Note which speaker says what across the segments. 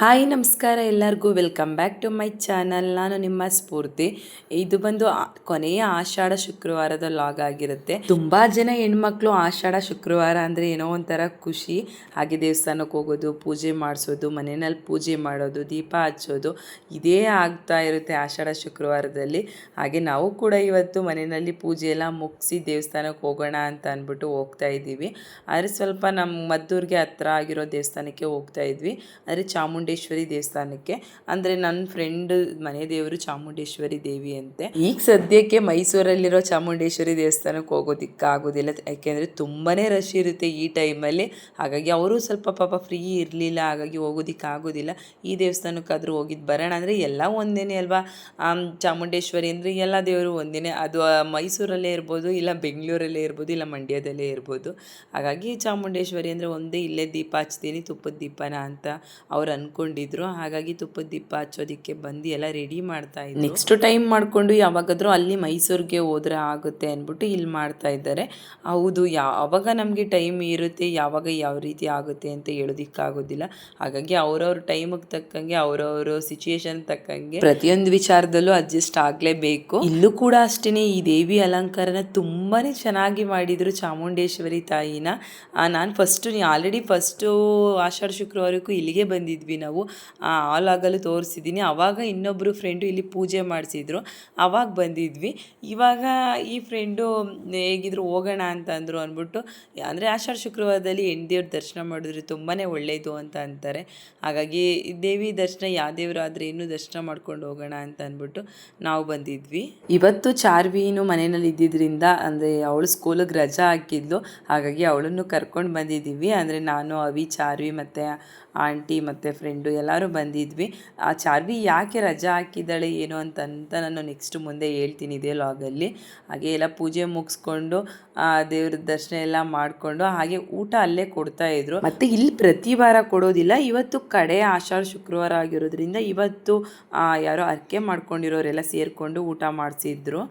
Speaker 1: Hi, ನಮಸ್ಕಾರ ಎಲ್ಲರಿಗೂ. Welcome back to my channel ನಾನು ನಿಮ್ಮ ಸ್ಫೂರ್ತಿ. ಇದು ಬಂದು ಕೊನೆಯ ಆಷಾಢ ಶುಕ್ರವಾರದ ಲಾಗ್ ಆಗಿರುತ್ತೆ. ತುಂಬಾ ಜನ ಹೆಣ್ಮಕ್ಳು ಆಷಾಢ ಶುಕ್ರವಾರ ಅಂದ್ರೆ ಏನೋ ಒಂಥರ ಖುಷಿ. ಹಾಗೆ ದೇವಸ್ಥಾನಕ್ಕೆ ಹೋಗೋದು, ಪೂಜೆ ಮಾಡಿಸೋದು, ಮನೆಯಲ್ಲಿ ಪೂಜೆ ಮಾಡೋದು, ದೀಪ ಹಚ್ಚೋದು, ಇದೇ ಆಗ್ತಾ ಇರುತ್ತೆ ಆಷಾಢ ಶುಕ್ರವಾರದಲ್ಲಿ. ಹಾಗೆ ನಾವು ಕೂಡ ಇವತ್ತು ಮನೆಯಲ್ಲಿ ಪೂಜೆ ಎಲ್ಲ ಮುಗಿಸಿ ದೇವಸ್ಥಾನಕ್ಕೆ ಹೋಗೋಣ ಅಂತ ಅಂದ್ಬಿಟ್ಟು ಹೋಗ್ತಾ ಇದ್ದೀವಿ. ಆದರೆ ಸ್ವಲ್ಪ ನಮ್ಮ ಮದ್ದೂರಿಗೆ ಹತ್ರ ಆಗಿರೋ ದೇವಸ್ಥಾನಕ್ಕೆ ಹೋಗ್ತಾ ಇದ್ವಿ. ಅಂದರೆ ಚಾಮುಂಡೇಶ್ವರಿ ದೇವಸ್ಥಾನಕ್ಕೆ. ಅಂದರೆ ನನ್ನ ಫ್ರೆಂಡ್ ಮನೆ ದೇವರು ಚಾಮುಂಡೇಶ್ವರಿ ದೇವಿ ಅಂತೆ. ಈಗ ಸದ್ಯಕ್ಕೆ ಮೈಸೂರಲ್ಲಿರೋ ಚಾಮುಂಡೇಶ್ವರಿ ದೇವಸ್ಥಾನಕ್ಕೆ ಹೋಗೋದಿಕ್ಕೆ ಆಗೋದಿಲ್ಲ. ಯಾಕೆಂದರೆ ತುಂಬಾ ರಶ್ ಇರುತ್ತೆ ಈ ಟೈಮಲ್ಲಿ ಹಾಗಾಗಿ ಅವರು ಸ್ವಲ್ಪ ಪಾಪ ಫ್ರೀ ಇರಲಿಲ್ಲ. ಹಾಗಾಗಿ ಹೋಗೋದಿಕ್ಕೆ ಆಗೋದಿಲ್ಲ. ಈ ದೇವಸ್ಥಾನಕ್ಕಾದರೂ ಹೋಗಿದ್ದು ಬರೋಣ ಅಂದರೆ ಎಲ್ಲ ಒಂದೇನೆ ಅಲ್ವಾ? ಚಾಮುಂಡೇಶ್ವರಿ ಅಂದರೆ ಎಲ್ಲ ದೇವರು ಒಂದೇನೆ. ಅದು ಮೈಸೂರಲ್ಲೇ ಇರ್ಬೋದು, ಇಲ್ಲ ಬೆಂಗಳೂರಲ್ಲೇ ಇರ್ಬೋದು, ಇಲ್ಲ ಮಂಡ್ಯದಲ್ಲೇ ಇರ್ಬೋದು. ಹಾಗಾಗಿ ಚಾಮುಂಡೇಶ್ವರಿ ಅಂದರೆ ಒಂದೇ ಇಲ್ಲೇ ದೀಪ ಹಚ್ತೀನಿ, ತುಪ್ಪದ ದೀಪನ ಅಂತ ಅವ್ರು ಅಂದ್ಕೊಂಡಿದ್ರು ಹಾಗಾಗಿ ತುಪ್ಪದ ದೀಪ ಹಚ್ಚೋದಕ್ಕೆ ಬಂದು ಎಲ್ಲ ರೆಡಿ ಮಾಡ್ತಾ ಇದ್ರು. ನೆಕ್ಸ್ಟ್ ಟೈಮ್ ಮಾಡಿಕೊಂಡು ಯಾವಾಗಾದ್ರೂ ಅಲ್ಲಿ ಮೈಸೂರಿಗೆ ಹೋದ್ರೆ ಆಗುತ್ತೆ ಅಂದ್ಬಿಟ್ಟು ಇಲ್ಲಿ ಮಾಡ್ತಾ ಇದ್ದಾರೆ. ಹೌದು ಯಾವಾಗ ನಮಗೆ ಟೈಮ್ ಇರುತ್ತೆ, ಯಾವಾಗ ಯಾವ ರೀತಿ ಆಗುತ್ತೆ ಅಂತ ಹೇಳೋದಿಕ್ಕಾಗೋದಿಲ್ಲ. ಹಾಗಾಗಿ ಅವ್ರವ್ರ ಟೈಮಿಗೆ ತಕ್ಕಂಗೆ, ಅವ್ರವ್ರ ಸಿಚುಯೇಷನ್ ತಕ್ಕಂಗೆ ಪ್ರತಿಯೊಂದು ವಿಚಾರದಲ್ಲೂ ಅಡ್ಜಸ್ಟ್ ಆಗಲೇಬೇಕು. ಇಲ್ಲೂ ಕೂಡ ಅಷ್ಟೇ ಈ ದೇವಿ ಅಲಂಕಾರನ ತುಂಬಾ ಚೆನ್ನಾಗಿ ಮಾಡಿದರು ಚಾಮುಂಡೇಶ್ವರಿ ತಾಯಿನ. ನಾನು ಫಸ್ಟು ಆಲ್ರೆಡಿ ಫಸ್ಟು ಆಷಾಢ ಶುಕ್ರವಾರಕ್ಕೂ ಇಲ್ಲಿಗೆ ಬಂದಿದ್ವಿ. ನಾವು ಆಲ್ ಆಗಲು ತೋರಿಸಿದ್ದೀನಿ ಆವಾಗ ಇನ್ನೊಬ್ಬರು ಫ್ರೆಂಡು ಇಲ್ಲಿ ಪೂಜೆ ಮಾಡಿಸಿದ್ರು. ಆವಾಗ ಬಂದಿದ್ವಿ. ಇವಾಗ ಈ ಫ್ರೆಂಡು ಹೇಗಿದ್ರು ಹೋಗೋಣ ಅಂತ ಅಂದರು ಅಂದ್ಬಿಟ್ಟು, ಅಂದರೆ ಆಷಾಢ ಶುಕ್ರವಾರದಲ್ಲಿ ಹೆಣ್ದೇವ್ರ ದರ್ಶನ ಮಾಡಿದ್ರೆ ತುಂಬಾ ಒಳ್ಳೆಯದು ಅಂತ ಅಂತಾರೆ. ಹಾಗಾಗಿ ದೇವಿ ದರ್ಶನ ಯಾವ ಆದರೆ ಇನ್ನೂ ದರ್ಶನ ಮಾಡ್ಕೊಂಡು ಹೋಗೋಣ ಅಂತ ಅಂದ್ಬಿಟ್ಟು ನಾವು ಬಂದಿದ್ವಿ. ಇವತ್ತು ಚಾರ್ವಿನು ಮನೆಯಲ್ಲಿ ಇದ್ದಿದ್ದರಿಂದ ಅಂದರೆ ಅವಳು ಸ್ಕೂಲಿಗೆ ರಜಾ ಹಾಕಿದ್ಲು. ಹಾಗಾಗಿ ಅವಳನ್ನು ಕರ್ಕೊಂಡು ಬಂದಿದ್ದೀವಿ. ಅಂದರೆ ನಾನು, ಅವಿ, ಚಾರ್ವಿ ಮತ್ತು ಆಂಟಿ ಮತ್ತು ಫ್ರೆಂಡು ಎಲ್ಲರೂ ಬಂದಿದ್ವಿ. ಆ ಚಾರ್ವಿ ಯಾಕೆ ರಜಾ ಹಾಕಿದ್ದಾಳೆ ಏನು ಅಂತ ಅಂತ ನಾನು ನೆಕ್ಸ್ಟ್ ಮುಂದೆ ಹೇಳ್ತೀನಿ ಇದೇ ಲಾಗಲ್ಲಿ ಹಾಗೆ ಎಲ್ಲ ಪೂಜೆ ಮುಗಿಸ್ಕೊಂಡು ದೇವ್ರ ದರ್ಶನ ಎಲ್ಲ ಮಾಡಿಕೊಂಡು, ಹಾಗೆ ಊಟ ಅಲ್ಲೇ ಕೊಡ್ತಾ ಇದ್ರು. ಮತ್ತು ಇಲ್ಲಿ ಪ್ರತಿ ವಾರ ಕೊಡೋದಿಲ್ಲ. ಇವತ್ತು ಕಡೆ ಆಷಾಢ ಶುಕ್ರವಾರ ಆಗಿರೋದ್ರಿಂದ ಇವತ್ತು ಯಾರೋ ಅರ್ಕೆ ಮಾಡ್ಕೊಂಡಿರೋರೆಲ್ಲ ಸೇರಿಕೊಂಡು ಊಟ ಮಾಡಿಸಿದ್ರು.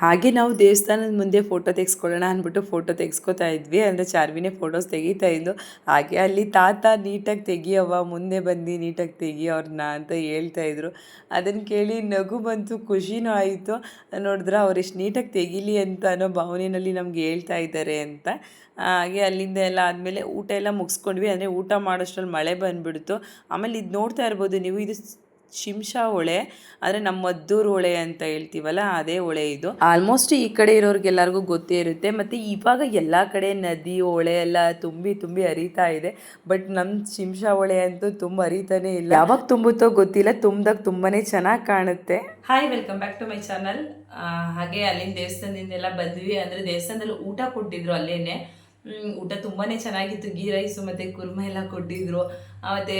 Speaker 1: ಹಾಗೆ ನಾವು ದೇವಸ್ಥಾನದ ಮುಂದೆ ಫೋಟೋ ತೆಗೆಸ್ಕೊಳ್ಳೋಣ ಅಂದ್ಬಿಟ್ಟು ಫೋಟೋ ತೆಗೆಸ್ಕೊತಾ ಇದ್ವಿ. ಅಂದರೆ ಚಾರ್ವಿನೇ ಫೋಟೋಸ್ ತೆಗಿತಾ ಇದ್ದು ಹಾಗೆ ಅಲ್ಲಿ ತಾತ ನೀಟಾಗಿ ತೆಗಿಯವ್ವ, ಮುಂದೆ ಬಂದು ನೀಟಾಗಿ ತೆಗಿ ಅವ್ರನ್ನ ಅಂತ ಹೇಳ್ತಾ ಇದ್ರು. ಅದನ್ನು ಕೇಳಿ ನಗು ಬಂತು, ಖುಷಿನೂ ಆಯಿತು. ನೋಡಿದ್ರೆ ಅವ್ರು ಎಷ್ಟು ನೀಟಾಗಿ ತೆಗಿಲಿ ಅಂತ ಅನ್ನೋ ಭಾವನೆಯಲ್ಲಿ ನಮ್ಗೆ ಹೇಳ್ತಾ ಇದ್ದಾರೆ ಅಂತ. ಹಾಗೆ ಅಲ್ಲಿಂದ ಎಲ್ಲ ಆದಮೇಲೆ ಊಟ ಎಲ್ಲ ಮುಗಿಸ್ಕೊಂಡ್ವಿ. ಅಂದರೆ ಊಟ ಮಾಡೋಷ್ಟ್ರಲ್ಲಿ ಮಳೆ ಬಂದುಬಿಡ್ತು. ಆಮೇಲೆ ಇದು ನೋಡ್ತಾ ಇರ್ಬೋದು ನೀವು. ಇದು ಶಿಂಷಾ ಹೊಳೆ ಅಂದರೆ ನಮ್ಮ ಮದ್ದೂರು ಹೊಳೆ ಅಂತ ಹೇಳ್ತೀವಲ್ಲ ಅದೇ ಹೊಳೆ ಇದು. ಆಲ್ಮೋಸ್ಟ್ ಈ ಕಡೆ ಇರೋರಿಗೆಲ್ಲರಿಗೂ ಗೊತ್ತೇ ಇರುತ್ತೆ ಮತ್ತು ಇವಾಗ ಎಲ್ಲ ಕಡೆ ನದಿ ಹೊಳೆ ಎಲ್ಲ ತುಂಬಿ ತುಂಬಿ ಹರಿತಾ ಇದೆ ಬಟ್ ನಮ್ಮ ಶಿಂಷಾ ಹೊಳೆ ಅಂತೂ ತುಂಬ ಹರಿತಾನೆ ಇಲ್ಲ. ಯಾವಾಗ ತುಂಬುತ್ತೋ ಗೊತ್ತಿಲ್ಲ ತುಂಬ್ದಾಗ ತುಂಬಾ ಚೆನ್ನಾಗಿ ಕಾಣುತ್ತೆ. Hi welcome back to my channel ಹಾಗೆ ಅಲ್ಲಿಂದ ದೇವಸ್ಥಾನದಿಂದೆಲ್ಲ ಬಂದ್ವಿ ಅಂದರೆ ದೇವಸ್ಥಾನದಲ್ಲಿ ಊಟ ಕೊಟ್ಟಿದ್ರು ಅಲ್ಲೇನೆ. ಊಟ ತುಂಬಾ ಚೆನ್ನಾಗಿತ್ತು. ಗೀ ರೈಸು ಮತ್ತು ಕುರ್ಮ ಎಲ್ಲ ಕೊಟ್ಟಿದ್ರು. ಮತ್ತು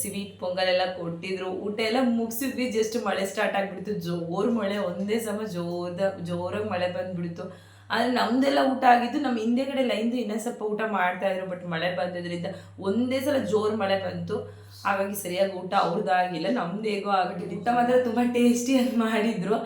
Speaker 1: ಸ್ವೀಟ್ ಪೊಂಗಲ್ ಎಲ್ಲ ಕೊಟ್ಟಿದ್ರು. ಊಟ ಎಲ್ಲ ಮುಗಿಸಿದ್ವಿ. ಜಸ್ಟ್ ಮಳೆ ಸ್ಟಾರ್ಟ್ ಆಗಿಬಿಡ್ತು. ಜೋರು ಮಳೆ. ಒಂದೇ ಸಮ ಜೋರ್ದ, ಜೋರಾಗಿ ಮಳೆ ಬಂದುಬಿಡ್ತು. ಆದರೆ ನಮ್ದೆಲ್ಲ ಊಟ ಆಗಿದ್ದು ನಮ್ಮ ಹಿಂದೆಗಡೆ ಲೈನ್ದು ಇನ್ನೊಂದು ಸ್ವಲ್ಪ ಊಟ ಮಾಡ್ತಾ ಇದ್ರು ಬಟ್ ಮಳೆ ಬಂದಿದ್ದರಿಂದ ಒಂದೇ ಸಲ ಜೋರು ಮಳೆ ಬಂತು. ಹಾಗಾಗಿ ಸರಿಯಾಗಿ ಊಟ ಅವ್ರದ್ದಾಗಿಲ್ಲ ನಮ್ದು ಹೇಗೋ ಆಗಿಟ್ಟಿತ್ತು ಮಾತ್ರ ತುಂಬ ಟೇಸ್ಟಿ ಅಂತ ಮಾಡಿದ್ರು.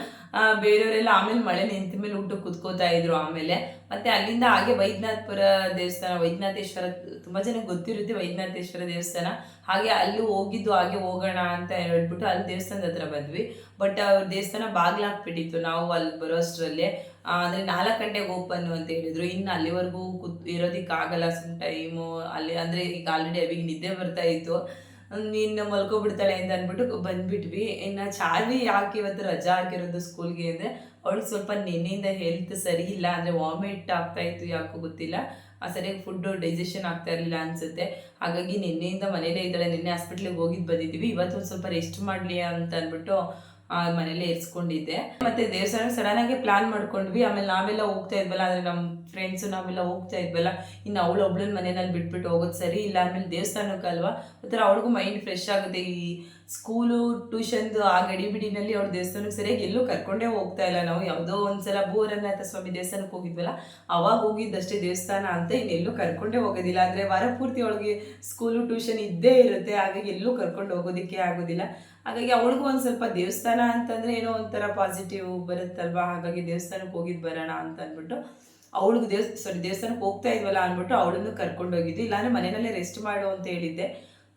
Speaker 1: ಬೇರೆಯವರೆಲ್ಲ ಆಮೇಲೆ ಮಳೆ ನಿಂತ ಮೇಲೆ ಊಟ ಕುತ್ಕೋತಾ ಇದ್ರು ಆಮೇಲೆ. ಮತ್ತೆ ಅಲ್ಲಿಂದ ಹಾಗೆ ವೈದ್ಯನಾಥ್ಪುರ ದೇವಸ್ಥಾನ, ವೈದ್ಯನಾಥೇಶ್ವರ, ತುಂಬಾ ಜನಕ್ಕೆ ಗೊತ್ತಿರುತ್ತೆ ವೈದ್ಯನಾಥೇಶ್ವರ ದೇವಸ್ಥಾನ. ಹಾಗೆ ಅಲ್ಲಿ ಹೋಗಿದ್ದು, ಹಾಗೆ ಹೋಗೋಣ ಅಂತ ಹೇಳ್ಬಿಟ್ಟು ಅಲ್ಲಿ ದೇವಸ್ಥಾನದ ಹತ್ರ ಬಂದ್ವಿ. ಬಟ್ ಅವ್ರ ದೇವಸ್ಥಾನ ಬಾಗ್ಲಾಕ್ಬಿಟ್ಟಿತ್ತು ನಾವು ಅಲ್ಲಿ ಬರೋ ಅಷ್ಟರಲ್ಲಿ. ಅಂದ್ರೆ ನಾಲ್ಕು ಗಂಟೆಗೆ ಓಪನ್ ಅಂತ ಹೇಳಿದ್ರು. ಇನ್ನು ಅಲ್ಲಿವರೆಗೂ ಕುತ್, ಇರೋದಕ್ಕಾಗಲ್ಲ ಸಮ್ ಟೈಮು ಅಲ್ಲಿ, ಅಂದ್ರೆ ಈಗ ಆಲ್ರೆಡಿ ಅವಿಗೆ ನಿದ್ದೆ ಬರ್ತಾ ಇತ್ತು. ಇನ್ನು ಮಲ್ಕೊಬಿಡ್ತಾಳೆ ಅಂತ ಅಂದ್ಬಿಟ್ಟು ಬಂದ್ಬಿಟ್ವಿ. ಇನ್ನು ಚಾರ್ವಿ ಯಾಕೆ ಇವತ್ತು ರಜಾ ಹಾಕಿರೋದು ಸ್ಕೂಲ್ಗೆ ಅಂದರೆ ಅವಳು ಸ್ವಲ್ಪ ನೆನ್ನೆಯಿಂದ ಹೆಲ್ತ್ ಸರಿ ಇಲ್ಲ ಅಂದರೆ ವಾಮಿಟ್ ಆಗ್ತಾ ಇತ್ತು ಯಾಕೋ ಗೊತ್ತಿಲ್ಲ. ಆ ಸರಿಯಾಗಿ ಫುಡ್ ಡೈಜೆಷನ್ ಆಗ್ತಾ ಇರಲಿಲ್ಲ ಅನ್ಸುತ್ತೆ. ಹಾಗಾಗಿ ನಿನ್ನೆಯಿಂದ ಮನೇಲೇ ಇದ್ದಾಳೆ. ನಿನ್ನೆ ಹಾಸ್ಪಿಟ್ಲಿಗೆ ಹೋಗಿದ್ದು ಬಂದಿದ್ದೀವಿ ಇವತ್ತು ಒಂದು ಸ್ವಲ್ಪ ರೆಸ್ಟ್ ಮಾಡಲಿ ಅಂತ ಅಂದ್ಬಿಟ್ಟು ಮನೇಲೆ ಇರಿಸ್ಕೊಂಡಿದ್ದೆ. ಮತ್ತೆ ದೇವಸ್ಥಾನ ಸಡನ್ ಆಗಿ ಪ್ಲಾನ್ ಮಾಡ್ಕೊಂಡ್ವಿ. ಆಮೇಲೆ ನಾವೆಲ್ಲ ಹೋಗ್ತಾ ಇದ್ವಲ್ಲ ಅಂದ್ರೆ ನಮ್ಮ ಫ್ರೆಂಡ್ಸು ನಾವೆಲ್ಲ ಹೋಗ್ತಾ ಇದ್ವಲ್ಲ, ಇನ್ನು ಅವಳು ಒಬ್ಳನ್ನ ಮನೆಯಲ್ಲಿ ಬಿಟ್ಬಿಟ್ಟು ಹೋಗೋದು ಸರಿ ಇಲ್ಲ. ಆಮೇಲೆ ದೇವಸ್ಥಾನಕ್ಕೆ ಅಲ್ವಾ? ಒಂಥರ ಅವಳಿಗೂ ಮೈಂಡ್ ಫ್ರೆಶ್ ಆಗುತ್ತೆ. ಈ ಸ್ಕೂಲು ಟ್ಯೂಷನ್ದು ಆ ಗಡಿಬಿಡಿನಲ್ಲಿ ಅವ್ರ ದೇವಸ್ಥಾನಕ್ಕೆ ಸರಿಯಾಗಿ ಎಲ್ಲೂ ಕರ್ಕೊಂಡೇ ಹೋಗ್ತಾ ಇಲ್ಲ. ನಾವು ಯಾವುದೋ ಒಂದ್ಸಲ ಭೂರನಾಥ ಸ್ವಾಮಿ ದೇವಸ್ಥಾನಕ್ಕೆ ಹೋಗಿದ್ವಲ್ಲ, ಅವಾಗ ಹೋಗಿದ್ದಷ್ಟೇ ದೇವಸ್ಥಾನ ಅಂತ ಇನ್ನೆಲ್ಲೂ ಕರ್ಕೊಂಡೇ ಹೋಗೋದಿಲ್ಲ. ಅಂದರೆ ವಾರ ಪೂರ್ತಿ ಒಳಗೆ ಸ್ಕೂಲು ಟ್ಯೂಷನ್ ಇದ್ದೇ ಇರುತ್ತೆ. ಹಾಗಾಗಿ ಎಲ್ಲೂ ಕರ್ಕೊಂಡು ಹೋಗೋದಕ್ಕೆ ಆಗೋದಿಲ್ಲ. ಹಾಗಾಗಿ ಅವಳಿಗೂ ಒಂದು ಸ್ವಲ್ಪ ದೇವಸ್ಥಾನ ಅಂತಂದರೆ ಏನೋ ಒಂಥರ ಪಾಸಿಟಿವ್ ಬರುತ್ತಲ್ವಾ? ಹಾಗಾಗಿ ದೇವಸ್ಥಾನಕ್ಕೆ ಹೋಗಿದ್ದು ಬರೋಣ ಅಂತ ಅಂದ್ಬಿಟ್ಟು ಅವಳಿಗೆ ದೇವ್ ಸಾರಿ ದೇವಸ್ಥಾನಕ್ಕೆ ಹೋಗ್ತಾ ಇದ್ವಲ್ಲ ಅಂದ್ಬಿಟ್ಟು ಅವಳನ್ನು ಕರ್ಕೊಂಡು ಇಲ್ಲಾಂದರೆ ಮನೆಯಲ್ಲೇ ರೆಸ್ಟ್ ಮಾಡು ಅಂತ ಹೇಳಿದ್ದೆ.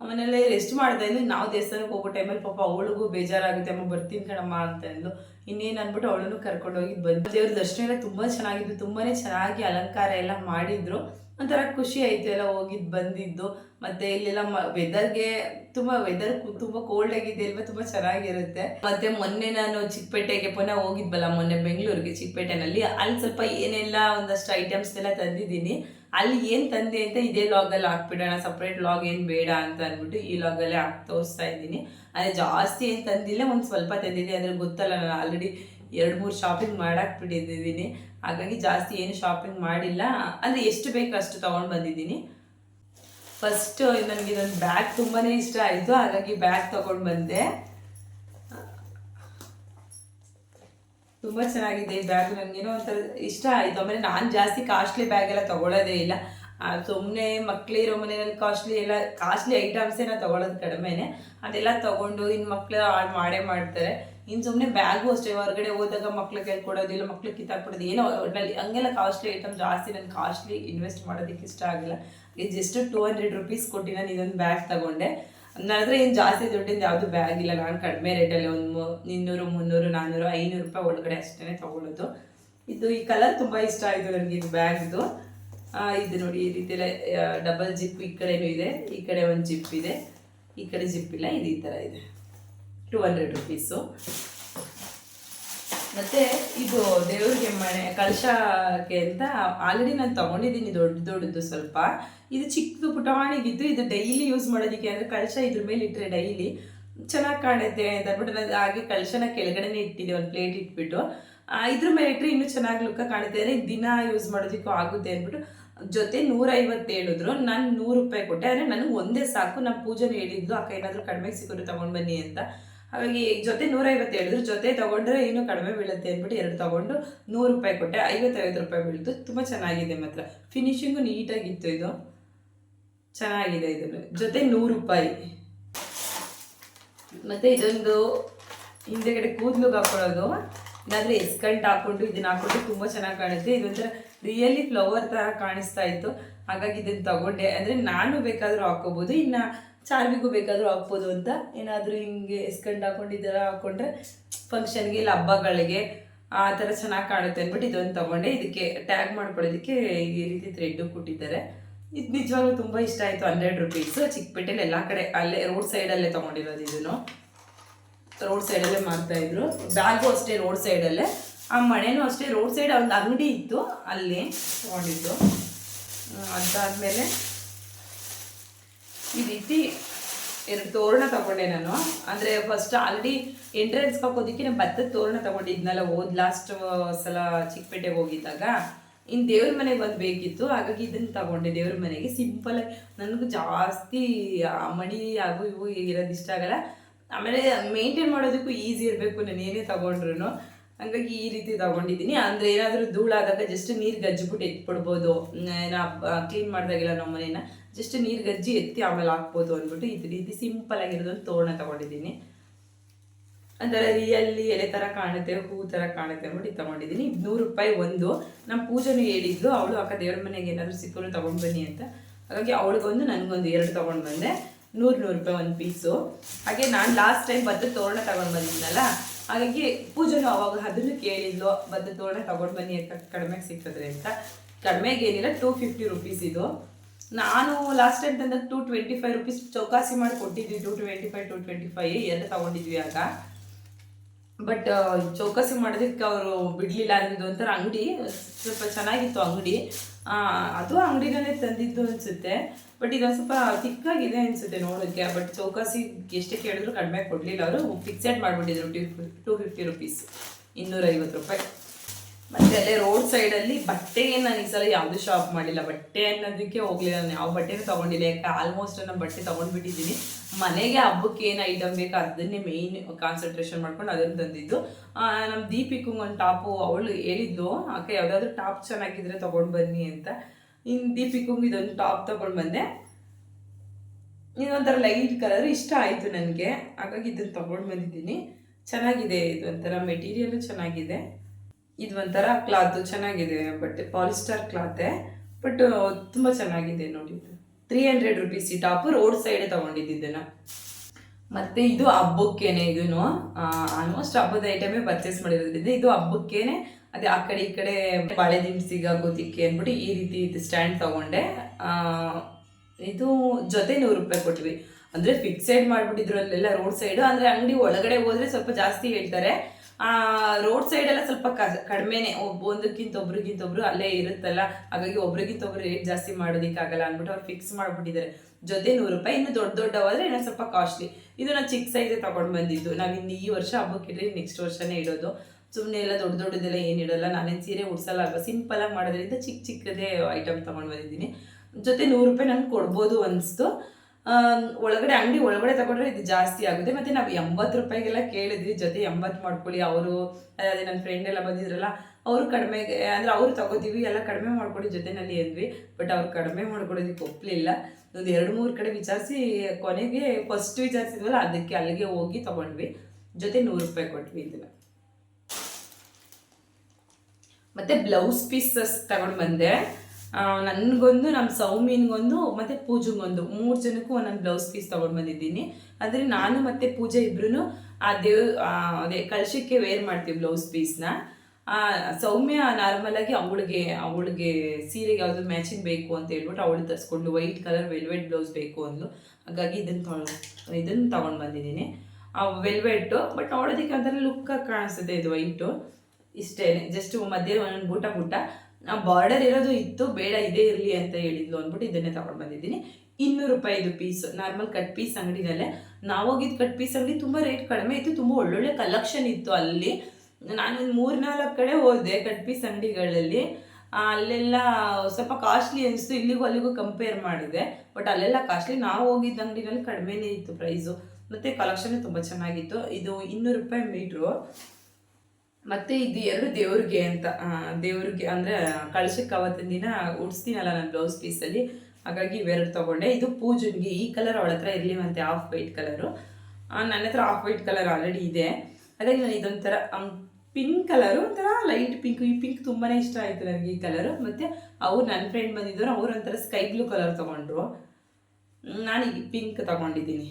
Speaker 1: ಮನೆಯಲ್ಲೇ ರೆಸ್ಟ್ ಮಾಡ್ತಾ ಇಲ್ಲಿ ನಾವು ದೇವಸ್ಥಾನಕ್ಕೆ ಹೋಗೋ ಟೈಮಲ್ಲಿ ಪಾಪ ಅವಳಿಗೂ ಬೇಜಾರಾಗುತ್ತೆ. ಅಮ್ಮ, ಬರ್ತೀನಿ ಕಣಮ್ಮ ಅಂತ ಅಂದ್ಲು. ಇನ್ನೇನು ಅಂದ್ಬಿಟ್ಟು ಅವಳನ್ನು ಕರ್ಕೊಂಡೋಗಿ ಬಂದು ದೇವ್ರ ದರ್ಶನ ಎಲ್ಲ ತುಂಬ ಚೆನ್ನಾಗಿದ್ದು ತುಂಬಾ ಚೆನ್ನಾಗಿ ಅಲಂಕಾರ ಎಲ್ಲ ಮಾಡಿದ್ರು. ಒಂಥರ ಖುಷಿ ಆಯಿತು ಎಲ್ಲ ಹೋಗಿದ್ದು ಬಂದಿದ್ದು. ಮತ್ತೆ ಇಲ್ಲೆಲ್ಲ ಮ ವೆದರ್ಗೆ ತುಂಬ ವೆದರ್ ತುಂಬ ಕೋಲ್ಡ್ ಆಗಿದೆ ಅಲ್ವಾ ತುಂಬಾ ಚೆನ್ನಾಗಿರುತ್ತೆ. ಮತ್ತೆ ಮೊನ್ನೆ ನಾನು ಚಿಕ್ಕಪೇಟೆಗೆ ಪುನಃ ಹೋಗಿದ್ವಲ್ಲ, ಮೊನ್ನೆ ಬೆಂಗಳೂರಿಗೆ ಚಿಕ್ಕಪೇಟೆನಲ್ಲಿ. ಅಲ್ಲಿ ಸ್ವಲ್ಪ ಏನೆಲ್ಲ ಒಂದಷ್ಟು ಐಟಮ್ಸ್ ಎಲ್ಲ ತಂದಿದ್ದೀನಿ. ಅಲ್ಲಿ ಏನು ತಂದೆ ಅಂತ ಇದೇ ಲಾಗಲ್ಲಿ ಹಾಕ್ಬಿಡೋಣ ಸಪ್ರೇಟ್ ಲಾಗ್ ಏನು ಬೇಡ ಅಂತ ಅಂದ್ಬಿಟ್ಟು ಈ ಲಾಗಲ್ಲೇ ಹಾಕಿ, ತೋರಿಸ್ತಾ ಇದ್ದೀನಿ. ಅದೇ ಜಾಸ್ತಿ ಏನು ತಂದಿಲ್ಲ, ಒಂದು ಸ್ವಲ್ಪ ತಂದಿದ್ದೆ ಅಂದರೆ ಗೊತ್ತಲ್ಲ, ನಾನು ಆಲ್ರೆಡಿ ಎರಡು ಮೂರು ಶಾಪಿಂಗ್ ಮಾಡಾಕ್ಬಿಟ್ಟಿದ್ದೀನಿ ಹಾಗಾಗಿ ಜಾಸ್ತಿ ಏನು ಶಾಪಿಂಗ್ ಮಾಡಿಲ್ಲ. ಅಂದರೆ ಎಷ್ಟು ಬೇಕು ಅಷ್ಟು ತೊಗೊಂಡು ಬಂದಿದ್ದೀನಿ. ಫಸ್ಟು ನನಗೆ ಇದೊಂದು ಬ್ಯಾಗ್ ತುಂಬಾ ಇಷ್ಟ ಆಯಿತು. ಹಾಗಾಗಿ ಬ್ಯಾಗ್ ತೊಗೊಂಡು ಬಂದೆ. ತುಂಬ ಚೆನ್ನಾಗಿದೆ ಈ ಬ್ಯಾಗ್ ನನಗೇನೋ ಒಂಥರ ಇಷ್ಟ ಆಯಿತು. ಆಮೇಲೆ ನಾನು ಜಾಸ್ತಿ ಕಾಸ್ಟ್ಲಿ ಬ್ಯಾಗ್ ಎಲ್ಲ ತೊಗೊಳ್ಳೋದೇ ಇಲ್ಲ. ಸುಮ್ಮನೆ ಇರೋ ಮನೆಯಲ್ಲಿ ಕಾಸ್ಟ್ಲಿ ಎಲ್ಲ ಕಾಸ್ಟ್ಲಿ ಐಟಮ್ಸೇ ನಾನು ತೊಗೊಳೋದು ಕಡಿಮೆನೆ. ಅದೆಲ್ಲ ತೊಗೊಂಡು ಇನ್ನು ಮಕ್ಕಳು ಮಾಡೇ ಮಾಡ್ತಾರೆ. ಇನ್ನು ಸುಮ್ಮನೆ ಬ್ಯಾಗು ಅಷ್ಟೇ, ಹೊರಗಡೆ ಹೋದಾಗ ಮಕ್ಳಿಗೆ ಹೇಳ್ಕೊಡೋದಿಲ್ಲ ಕೊಡೋದಿಲ್ಲ ಮಕ್ಳಿಗೆ ಕಿತ್ತಾಕ್ಬಿಡೋದು. ಏನೋ ಒಟ್ಟಿನಲ್ಲಿ ಹಂಗೆಲ್ಲ ಕಾಸ್ಟ್ಲಿ ಐಟಮ್ ಜಾಸ್ತಿ ನಾನು ಕಾಸ್ಟ್ಲಿ ಇನ್ವೆಸ್ಟ್ ಮಾಡೋದಕ್ಕೆ ಇಷ್ಟ ಆಗಿಲ್ಲ. ಇದು ಜಸ್ಟ್ ಟೂ ಹಂಡ್ರೆಡ್ ರುಪೀಸ್ ಕೊಟ್ಟು ನಾನು ಇದೊಂದು ಬ್ಯಾಗ್ ತಗೊಂಡೆ. ನನ್ನ ಏನು ಜಾಸ್ತಿ ದುಡ್ಡಿಂದ ಯಾವುದು ಬ್ಯಾಗ್ ಇಲ್ಲ. ನಾನು ಕಡಿಮೆ ರೇಟಲ್ಲಿ ಒಂದು ಇನ್ನೂರು, ಮುನ್ನೂರು ನಾನ್ನೂರು ಐನೂರು ರೂಪಾಯಿ ಒಳಗಡೆ ಅಷ್ಟೇ ತೊಗೊಳ್ಳೋದು ಇದು ಈ ಕಲರ್ ತುಂಬ ಇಷ್ಟ ಆಯಿತು ನನಗೆ ಇದು ಬ್ಯಾಗ್ದು ಇದು ನೋಡಿ, ಈ ರೀತಿ ಡಬಲ್ ಜಿಪ್ ಈ ಕಡೆನೂ ಇದೆ, ಈ ಕಡೆ ಒಂದು ಜಿಪ್ ಇದೆ, ಈ ಕಡೆ ಜಿಪ್ ಇಲ್ಲ, ಇದು ಈ ಥರ ಇದೆ. ಟೂ ಹಂಡ್ರೆಡ್ ರುಪೀಸು ಮತ್ತೆ ಇದು ದೇವ್ರಿಗೆ ಮನೆ ಕಳಶಕ್ಕೆ ಅಂತ ಆಲ್ರೆಡಿ ನಾನು ತಗೊಂಡಿದ್ದೀನಿ, ದೊಡ್ಡ ದೊಡ್ಡದು ಸ್ವಲ್ಪ. ಇದು ಚಿಕ್ಕದು ಪುಟಾಣಿಗಿದ್ದು ಇದು ಡೈಲಿ ಯೂಸ್ ಮಾಡೋದಕ್ಕೆ, ಅಂದರೆ ಕಳಶ ಇದ್ರ ಮೇಲೆ ಇಟ್ಟರೆ ಡೈಲಿ ಚೆನ್ನಾಗಿ ಕಾಣುತ್ತೆ ಅಂತ ಅಂದ್ಬಿಟ್ಟು ನಾನು ಹಾಗೆ ಕಳಶನ ಕೆಳಗಡೆನೆ ಇಟ್ಟಿದ್ದೆ, ಒಂದು ಪ್ಲೇಟ್ ಇಟ್ಬಿಟ್ಟು. ಇದ್ರ ಮೇಲೆ ಇಟ್ಟರೆ ಇನ್ನೂ ಚೆನ್ನಾಗಿ ಲುಕ್ಕ ಕಾಣುತ್ತೆ, ಅಂದರೆ ದಿನ ಯೂಸ್ ಮಾಡೋದಕ್ಕೂ ಆಗುತ್ತೆ ಅಂದ್ಬಿಟ್ಟು. ಜೊತೆ ನೂರೈವತ್ತು ಹೇಳಿದ್ರು ನಾನು ನೂರು ರೂಪಾಯಿ ಕೊಟ್ಟೆ ಅಂದರೆ ನನಗೆ ಒಂದೇ ಸಾಕು ನಮ್ಮ ಪೂಜೆನೂ ಹೇಳಿದ್ದು, ಅಕ್ಕ ಏನಾದರೂ ಕಡಿಮೆ ಸಿಕ್ಕರು ತೊಗೊಂಡು ಬನ್ನಿ ಅಂತ. ಹಾಗಾಗಿ ಜೊತೆ ನೂರೈವತ್ತು ಹೇಳಿದ್ರು ಜೊತೆ ತೊಗೊಂಡ್ರೆ ಇನ್ನೂ ಕಡಿಮೆ ಬೀಳುತ್ತೆ ಅಂದ್ಬಿಟ್ಟು ಎರಡು ತಗೊಂಡು ನೂರು ರೂಪಾಯಿ ಕೊಟ್ಟೆ, ಐವತ್ತೈವತ್ತು ರೂಪಾಯಿ ಬೀಳ್ತು. ತುಂಬ ಚೆನ್ನಾಗಿದೆ ಮಾತ್ರ. ಫಿನಿಶಿಂಗು ನೀಟಾಗಿತ್ತು ಇದು. ಚೆನ್ನಾಗಿದೆ ಇದನ್ನು ಜೊತೆ ನೂರು ರೂಪಾಯಿ. ಮತ್ತೆ ಇದೊಂದು ಹಿಂದೆಗಡೆ ಕೂದಲಿಗೆ ಹಾಕೊಳ್ಳೋದು. ಇಲ್ಲಾಂದ್ರೆ ಎಸ್ಕಂಟ್ ಹಾಕೊಂಡು ಇದನ್ನ ಹಾಕ್ಕೊಂಡು ತುಂಬ ಚೆನ್ನಾಗಿ ಕಾಣುತ್ತೆ. ಇದೊಂಥರ ರಿಯಲಿ ಫ್ಲವರ್ ಥರ ಕಾಣಿಸ್ತಾ ಇತ್ತು. ಹಾಗಾಗಿ ಇದನ್ನು ತಗೊಂಡೆ. ಅಂದರೆ ನಾನು ಬೇಕಾದರೂ ಹಾಕೋಬೋದು ಇನ್ನು ಚಾರ್ವಿಗೂ ಬೇಕಾದರೂ ಹಾಕ್ಬೋದು ಅಂತ. ಏನಾದರೂ ಹಿಂಗೆ ಎಸ್ಕಂಡು ಹಾಕೊಂಡು ಇದೆಲ್ಲ ಹಾಕೊಂಡ್ರೆ ಫಂಕ್ಷನ್ಗೆ ಇಲ್ಲ, ಹಬ್ಬಗಳಿಗೆ ಆ ಥರ ಚೆನ್ನಾಗಿ ಕಾಣುತ್ತೆ ಅಂದ್ಬಿಟ್ಟು ಇದೊಂದು ತಗೊಂಡೆ. ಇದಕ್ಕೆ ಟ್ಯಾಗ್ ಮಾಡ್ಕೊಳ್ಳೋದಕ್ಕೆ ಈ ರೀತಿ ಥ್ರೆಡ್ಡು ಕೊಟ್ಟಿದ್ದಾರೆ. ಇದು ನಿಜವಾಗ್ಲೂ ತುಂಬ ಇಷ್ಟ ಆಯಿತು ಹಂಡ್ರೆಡ್ ರುಪೀಸು ಚಿಕ್ಕಪೇಟೆಲಿ ಎಲ್ಲ ಕಡೆ, ಅಲ್ಲೇ ರೋಡ್ ಸೈಡಲ್ಲೇ ತೊಗೊಂಡಿರೋದು ಇದನ್ನು. ರೋಡ್ ಸೈಡಲ್ಲೇ ಮಾಡ್ತಾ ಇದ್ರು. ಬ್ಯಾಗು ಅಷ್ಟೇ ರೋಡ್ ಸೈಡಲ್ಲೇ ಆ ಮನೆಯೂ ಅಷ್ಟೇ ರೋಡ್ ಸೈಡ್ ಒಂದು ಅಂಗಡಿ ಇತ್ತು, ಅಲ್ಲಿ ತೊಗೊಂಡಿದ್ದು. ಅದಾದ್ಮೇಲೆ ಈ ರೀತಿ ಎರಡು ತೋರಣ ತಗೊಂಡೆ ನಾನು. ಅಂದರೆ ಫಸ್ಟ್ ಆಲ್ರೆಡಿ ಎಂಟ್ರೆನ್ಸ್ ಹಾಕೋದಕ್ಕೆ ನಾನು ಭತ್ತದ ತೋರಣ ತಗೊಂಡಿದ್ನಲ್ಲ, ಹೋದ್ ಲಾಸ್ಟ್ ಸಲ ಚಿಕ್ಕಪೇಟೆಗೆ ಹೋಗಿದ್ದಾಗ. ಇನ್ನು ದೇವ್ರ ಮನೆಗೆ ಒಂದು ಬೇಕಿತ್ತು, ಹಾಗಾಗಿ ಇದನ್ನು ತಗೊಂಡೆ ದೇವ್ರ ಮನೆಗೆ. ಸಿಂಪಲ್ ನನಗೂ ಜಾಸ್ತಿ ಮಣಿ ಹಾಗೂ ಇವು ಇರೋದು ಇಷ್ಟ ಆಗಲ್ಲ. ಆಮೇಲೆ ಮೇಂಟೈನ್ ಮಾಡೋದಕ್ಕೂ ಈಸಿ ಇರಬೇಕು, ನಾನು ಏನೇ ತಗೊಂಡ್ರು ಹಂಗಾಗಿ ಈ ರೀತಿ ತಗೊಂಡಿದ್ದೀನಿ. ಅಂದರೆ ಏನಾದರೂ ಧೂಳಾದಾಗ ಜಸ್ಟ್ ನೀರು ಗಜ್ಜಿಬಿಟ್ಟು ಎತ್ಬಿಡ್ಬೋದು ಏನೋ ಕ್ಲೀನ್ ಮಾಡಿದಾಗೆಲ್ಲ ನಮ್ಮ ಮನೇನ ಜಸ್ಟ್ ನೀರು ಗಜ್ಜಿ ಎತ್ತಿ ಆಮೇಲೆ ಹಾಕ್ಬೋದು ಅಂದ್ಬಿಟ್ಟು ಈ ರೀತಿ ಸಿಂಪಲ್ ಆಗಿರೋದೊಂದು ತೋರಣ ತಗೊಂಡಿದ್ದೀನಿ. ಅಂದರೆ ರಿಯಲ್ಲಿ ಎಲೆ ಥರ ಕಾಣುತ್ತೆ, ಹೂ ಥರ ಕಾಣುತ್ತೆ ಅಂದ್ಬಿಟ್ಟು ಇದು ತಗೊಂಡಿದ್ದೀನಿ. ಇದು ನೂರು ರೂಪಾಯಿ ಒಂದು. ನಮ್ಮ ಪೂಜೆನೂ ಹೇಳಿದ್ಲು ಅವಳು ಅಕ್ಕ ದೇವ್ರ ಮನೆಗೆ ಏನಾದರೂ ಸಿಕ್ಕರು ತೊಗೊಂಡು ಬನ್ನಿ ಅಂತ. ಹಾಗಾಗಿ ಅವಳಿಗೊಂದು, ನನಗೊಂದು ಎರಡು ತೊಗೊಂಡು ಬಂದೆ. ನೂರು ನೂರು ರೂಪಾಯಿ ಒಂದು ಪೀಸು ಹಾಗೆ ನಾನು ಲಾಸ್ಟ್ ಟೈಮ್ ಬಂದು ತೋರಣ ತೊಗೊಂಡು ಬಂದಿದ್ನಲ್ಲ ಹಾಗಾಗಿ ಪೂಜೆನೂ ಅವಾಗ ಅದನ್ನು ಕೇಳಿದ್ಲು ಬದ್ದ ತೋರಣ ತಗೊಂಡು ಬನ್ನಿ ಅಂತ ಕಡಿಮೆಗೆ ಸಿಗ್ತದೆ ಅಂತ. ಕಡಿಮೆಗೆ ಏನಿಲ್ಲ ಟೂ ಫಿಫ್ಟಿ ರುಪೀಸ್ ಇದು. ನಾನು ಲಾಸ್ಟ್ ಟೈಮ್ ತಂದಾಗ ಟೂ ಟ್ವೆಂಟಿ ಫೈವ್ ರುಪೀಸ್ ಚೌಕಾಸಿ ಮಾಡಿ ಕೊಟ್ಟಿದ್ವಿ two twenty five two twenty five ಎರಡು ತಗೊಂಡಿದ್ವಿ ಆಗ. ಬಟ್ ಚೌಕಾಸಿ ಮಾಡೋದಕ್ಕೆ ಅವರು ಬಿಡಲಿಲ್ಲ ಅನ್ನೋದು ಒಂಥರ ಅಂಗಡಿ, ಸ್ವಲ್ಪ ಚೆನ್ನಾಗಿತ್ತು ಅಂಗಡಿ. ಅದು ಅಂಗಡಿಗಲ್ಲೇ ತಂದಿದ್ದು ಅನಿಸುತ್ತೆ. ಬಟ್ ಇದೊಂದು ಸ್ವಲ್ಪ ತಿಕ್ಕಾಗಿದೆ ಅನಿಸುತ್ತೆ ನೋಡೋಕ್ಕೆ ಬಟ್ ಚೌಕಾಸಿ ಎಷ್ಟೇ ಕೇಳಿದ್ರು ಕಡಿಮೆ ಕೊಡಲಿಲ್ಲ ಅವರು. ಫಿಕ್ಸೆಡ್ ಮಾಡಿಬಿಟ್ಟಿದ್ರು ಟೂ ಟೂ ಫಿಫ್ಟಿ ರುಪೀಸ್ ಇನ್ನೂರೈವತ್ತು ರೂಪಾಯಿ. ಮತ್ತೆ ಅಲ್ಲೇ ರೋಡ್ ಸೈಡ್ ಅಲ್ಲಿ ಬಟ್ಟೆ ನಾನು ಈ ಸಲ ಯಾವ್ದು ಶಾಪ್ ಮಾಡಿಲ್ಲ. ಬಟ್ಟೆ ಅನ್ನೋದಕ್ಕೆ ಹೋಗ್ಲಿಲ್ಲ ನಾನು ಯಾವ ಬಟ್ಟೆನೂ ತಗೊಂಡಿಲ್ಲ. ಯಾಕೆ? ಆಲ್ಮೋಸ್ಟ್ ನಾನು ಬಟ್ಟೆ ತಗೊಂಡ್ಬಿಟ್ಟಿದ್ದೀನಿ. ಮನೆಗೆ ಹಬ್ಬಕ್ಕೆ ಏನು ಐಟಮ್ ಬೇಕು ಅದನ್ನೇ ಮೇಯ್ನ್ ಕಾನ್ಸಂಟ್ರೇಷನ್ ಮಾಡ್ಕೊಂಡು ಅದನ್ನು ತಂದಿದ್ದು. ನಮ್ಮ ದೀಪಿಕಂಗ್ ಒಂದು ಟಾಪು ಅವಳು ಹೇಳಿದ್ದು ಅಕ್ಕ ಯಾವ್ದಾದ್ರು ಟಾಪ್ ಚೆನ್ನಾಗಿದ್ರೆ ತಗೊಂಡ್ ಬನ್ನಿ ಅಂತ. ಇನ್ನು ದೀಪಿಕಂಗ್ ಇದೊಂದು ಟಾಪ್ ತಗೊಂಡ್ ಬಂದೆ. ಇದೊಂಥರ ಲೈಟ್ ಕಲರ್ ಇಷ್ಟ ಆಯಿತು ನನಗೆ. ಹಾಗಾಗಿ ಇದನ್ನು ತಗೊಂಡು ಬಂದಿದ್ದೀನಿ. ಚೆನ್ನಾಗಿದೆ ಇದು ಒಂಥರ ಮೆಟೀರಿಯಲು ಚೆನ್ನಾಗಿದೆ. ಇದು ಒಂಥರ ಕ್ಲಾತು ಚೆನ್ನಾಗಿದೆ ಬಟ್ ಪಾಲಿಸ್ಟರ್ ಕ್ಲಾತೆ ಬಟ್ ತುಂಬ ಚೆನ್ನಾಗಿದೆ ನೋಡಿ. ಇದು ತ್ರೀ ಹಂಡ್ರೆಡ್ ರುಪೀಸ್ ಈ ಟಾಪು ರೋಡ್ ಸೈಡೇ ತೊಗೊಂಡಿದ್ದನ್ನು ಮತ್ತೆ ಇದು ಹಬ್ಬಕ್ಕೇನೆ ಇದನ್ನು ಆಲ್ಮೋಸ್ಟ್ ಹಬ್ಬದ ಐಟಮೇ ಪರ್ಚೇಸ್ ಮಾಡಿರೋದ್ರಿಂದ ಇದು ಹಬ್ಬಕ್ಕೇನೆ, ಅದೇ ಆ ಕಡೆ ಈ ಕಡೆ ಬಾಳೆ ದಿನಸಿಗೆ ಆಗೋದಿಕ್ಕೆ ಅಂದ್ಬಿಟ್ಟು ಈ ರೀತಿ ಇದು ಸ್ಟ್ಯಾಂಡ್ ತಗೊಂಡೆ. ಇದು ಜೊತೆ ನೂರು ರೂಪಾಯಿ ಕೊಟ್ವಿ. ಅಂದ್ರೆ ಫಿಕ್ಸೆಡ್ ಮಾಡ್ಬಿಟ್ಟಿದ್ರು ಅಲ್ಲೆಲ್ಲ ರೋಡ್ ಸೈಡ್ ಅಂದ್ರೆ ಅಂಗಡಿ ಒಳಗಡೆ ಹೋದ್ರೆ ಸ್ವಲ್ಪ ಜಾಸ್ತಿ ಹೇಳ್ತಾರೆ. ರೋಡ್ ಸೈಡ್ ಎಲ್ಲ ಸ್ವಲ್ಪ ಕಡಿಮೆನೆ. ಒಬ್ಬ ಒಂದಕ್ಕಿಂತ ಒಬ್ರಿಗಿಂತ ಒಬ್ರು ಅಲ್ಲೇ ಇರುತ್ತಲ್ಲ. ಹಾಗಾಗಿ ಒಬ್ರಿಗಿಂತ ಒಬ್ರು ರೇಟ್ ಜಾಸ್ತಿ ಮಾಡೋದಿಕ್ಕಾಗಲ್ಲ ಅಂದ್ಬಿಟ್ಟು ಅವ್ರು ಫಿಕ್ಸ್ ಮಾಡ್ಬಿಟ್ಟಿದ್ದಾರೆ. ಜೊತೆ ನೂರು ರೂಪಾಯಿ, ಇನ್ನು ದೊಡ್ಡ ದೊಡ್ಡವಾದ್ರೆ ಇನ್ನೊಂದು ಸ್ವಲ್ಪ ಕಾಸ್ಟ್ಲಿ ಇದು ನಾನು ಚಿಕ್ಕ ಸೈಜ್ ತಗೊಂಡು ಬಂದಿದ್ದು. ನಾವು ಇನ್ನು ಈ ವರ್ಷ ಹಬ್ಬಕ್ಕೆ ನೆಕ್ಸ್ಟ್ ವರ್ಷನೇ ಇಡೋದು. ಸುಮ್ಮನೆ ಎಲ್ಲ ದೊಡ್ಡ ದೊಡ್ಡದೆಲ್ಲ ಏನು ಇಡಲ್ಲ. ನಾನೇನು ಸೀರೆ ಉಡ್ಸಲ್ಲ ಅಲ್ವಾ ಸಿಂಪಲಾಗಿ ಮಾಡೋದ್ರಿಂದ ಚಿಕ್ಕ ಚಿಕ್ಕದೇ ಐಟಮ್ ತಗೊಂಡು ಬಂದಿದ್ದೀನಿ. ಜೊತೆ ನೂರು ರೂಪಾಯಿ ನಂಗೆ ಕೊಡ್ಬೋದು ಅನಿಸ್ತು. ಒಳಗಡೆ ಅಂಗಡಿ ಒಳಗಡೆ ತಗೊಂಡ್ರೆ ಇದು ಜಾಸ್ತಿ ಆಗುತ್ತೆ. ಮತ್ತೆ ನಾವು ಎಂಬತ್ತು ರೂಪಾಯಿಗೆಲ್ಲ ಕೇಳಿದ್ವಿ. ಜೊತೆ ಎಂಬತ್ತು ಮಾಡ್ಕೊಳ್ಳಿ. ಅವರು, ಅದೇ ನನ್ನ ಫ್ರೆಂಡ್ ಎಲ್ಲ ಬಂದಿದ್ರಲ್ಲ, ಅವರು ಕಡಿಮೆಗೆ ಅಂದ್ರೆ ಅವರು ತಗೋತೀವಿ, ಎಲ್ಲ ಕಡಿಮೆ ಮಾಡ್ಕೊಡಿ ಜೊತೆನಲ್ಲಿ ಅಂದ್ವಿ ಬಟ್ ಅವ್ರು ಕಡಿಮೆ ಮಾಡ್ಕೊಡೋದಕ್ಕೆ ಒಪ್ಪಲಿಲ್ಲ ಒಂದು ಎರಡು ಮೂರು ಕಡೆ ವಿಚಾರಿಸಿ ಕೊನೆಗೆ ಫಸ್ಟ್ ವಿಚಾರಿಸಿದ್ವಲ್ಲ, ಅದಕ್ಕೆ ಅಲ್ಲಿಗೆ ಹೋಗಿ ತಗೊಂಡ್ವಿ. ಜೊತೆ ನೂರು ರೂಪಾಯಿ ಕೊಟ್ವಿ ಇದನ್ನ ಮತ್ತೆ ಬ್ಲೌಸ್ ಪೀಸಸ್ ತಗೊಂಡು ಬಂದೆ. ನನ್ಗೊಂದು ನಮ್ಮ ಸೌಮ್ಯನಿಗೊಂದು, ಮತ್ತೆ ಪೂಜೆಗೊಂದು. ಮೂರು ಜನಕ್ಕೂ ಒಂದೊಂದು ಬ್ಲೌಸ್ ಪೀಸ್ ತಗೊಂಡು ಬಂದಿದ್ದೀನಿ. ಅಂದರೆ ನಾನು ಮತ್ತೆ ಪೂಜೆ ಇಬ್ರು ಆ ದೇವ್ ಅದೇ ಕಳಶಕ್ಕೆ ವೇರ್ ಮಾಡ್ತೀವಿ ಬ್ಲೌಸ್ ಪೀಸ್ನ ಸೌಮ್ಯ ನಾರ್ಮಲ್ ಆಗಿ ಅವಳಿಗೆ ಅವಳಿಗೆ ಸೀರೆಗೆ ಯಾವುದು ಮ್ಯಾಚಿಂಗ್ ಬೇಕು ಅಂತ ಹೇಳ್ಬಿಟ್ಟು ಅವಳು ತರಿಸ್ಕೊಂಡು ವೈಟ್ ಕಲರ್ ವೆಲ್ವೆಟ್ ಬ್ಲೌಸ್ ಬೇಕು ಅಂದ್ಲು. ಹಾಗಾಗಿ ಇದನ್ನು ತಗೊಂಡು ಇದನ್ನು ತಗೊಂಡು ಬಂದಿದ್ದೀನಿ. ಆ ವೆಲ್ವೆಟ್ಟು ಬಟ್ ನೋಡೋದಕ್ಕೆ ಅದರಲ್ಲಿ ಲುಕ್ ಕಾಣಿಸ್ತದೆ ಇದು ವೈಟು ಇಷ್ಟೇ ಜಸ್ಟ್ ಮಧ್ಯೆ ಒಂದೊಂದು ಬೂಟ ಬೂಟ. ಬಾರ್ಡರ್ ಇರೋದು ಇತ್ತು, ಬೇಡ ಇದೇ ಇರಲಿ ಅಂತ ಹೇಳಿದ್ಲು ಅಂದ್ಬಿಟ್ಟು ಇದನ್ನೇ ತಗೊಂಡು ಬಂದಿದ್ದೀನಿ. ಇನ್ನೂರು ರೂಪಾಯಿ ಇದು ಪೀಸ್ ನಾರ್ಮಲ್ ಕಟ್ ಪೀಸ್ ಅಂಗಡಿನಲ್ಲೇ. ನಾವು ಹೋಗಿದ್ದು ಕಟ್ ಪೀಸ್ ಅಂಗಡಿ ತುಂಬ ರೇಟ್ ಕಡಿಮೆ ಇತ್ತು, ತುಂಬ ಒಳ್ಳೊಳ್ಳೆ ಕಲೆಕ್ಷನ್ ಇತ್ತು ಅಲ್ಲಿ. ನಾನು ಮೂರು ನಾಲ್ಕು ಕಡೆ ಹೋದೆ ಕಟ್ ಪೀಸ್ ಅಂಗಡಿಗಳಲ್ಲಿ. ಅಲ್ಲೆಲ್ಲ ಸ್ವಲ್ಪ ಕಾಸ್ಟ್ಲಿ ಅನಿಸ್ತು, ಇಲ್ಲಿಗೂ ಅಲ್ಲಿಗೂ ಕಂಪೇರ್ ಮಾಡಿದೆ. ಬಟ್ ಅಲ್ಲೆಲ್ಲ ಕಾಸ್ಟ್ಲಿ ನಾವು ಹೋಗಿದ್ದ ಅಂಗಡಿನಲ್ಲಿ ಕಡಿಮೆನೇ ಇತ್ತು ಪ್ರೈಸು ಮತ್ತು ಕಲೆಕ್ಷನ್ ತುಂಬ ಚೆನ್ನಾಗಿತ್ತು. ಇದು ಇನ್ನೂರು ರೂಪಾಯಿ ಮೀಟ್ರು ಮತ್ತೆ ಇದು ಎರಡು ದೇವ್ರಿಗೆ ಅಂತ ದೇವ್ರಿಗೆ ಅಂದ್ರೆ ಕಳಶಕ್ಕೆ ಅವತ್ತಿನ ದಿನ ಉಡ್ಸ್ತೀನಲ್ಲ ನಾನು ಬ್ಲೌಸ್ ಪೀಸಲ್ಲಿ ಹಾಗಾಗಿ ಇವೆರಡು ತಗೊಂಡೆ. ಇದು ಪೂಜನ್ಗೆ ಈ ಕಲರ್ ಅವಳ ಹತ್ರ ಇರಲಿವಂತೆ ಆಫ್ ವೈಟ್ ಕಲರು ನನ್ನ ಹತ್ರ ಆಫ್ ವೈಟ್ ಕಲರ್ ಆಲ್ರೆಡಿ ಇದೆ. ಹಾಗಾಗಿ ನಾನು ಇದೊಂಥರ ಪಿಂಕ್ ಕಲರು ಒಂಥರ ಲೈಟ್ ಪಿಂಕ್ ಈ ಪಿಂಕ್ ತುಂಬಾ ಇಷ್ಟ ಆಯಿತು ನನಗೆ ಈ ಕಲರು ಮತ್ತು ಅವ್ರು ನನ್ನ ಫ್ರೆಂಡ್ ಬಂದಿದ್ದರು ಅವ್ರು ಒಂಥರ ಸ್ಕೈ ಬ್ಲೂ ಕಲರ್ ತಗೊಂಡ್ರು. ನಾನು ಈ ಪಿಂಕ್ ತಗೊಂಡಿದ್ದೀನಿ.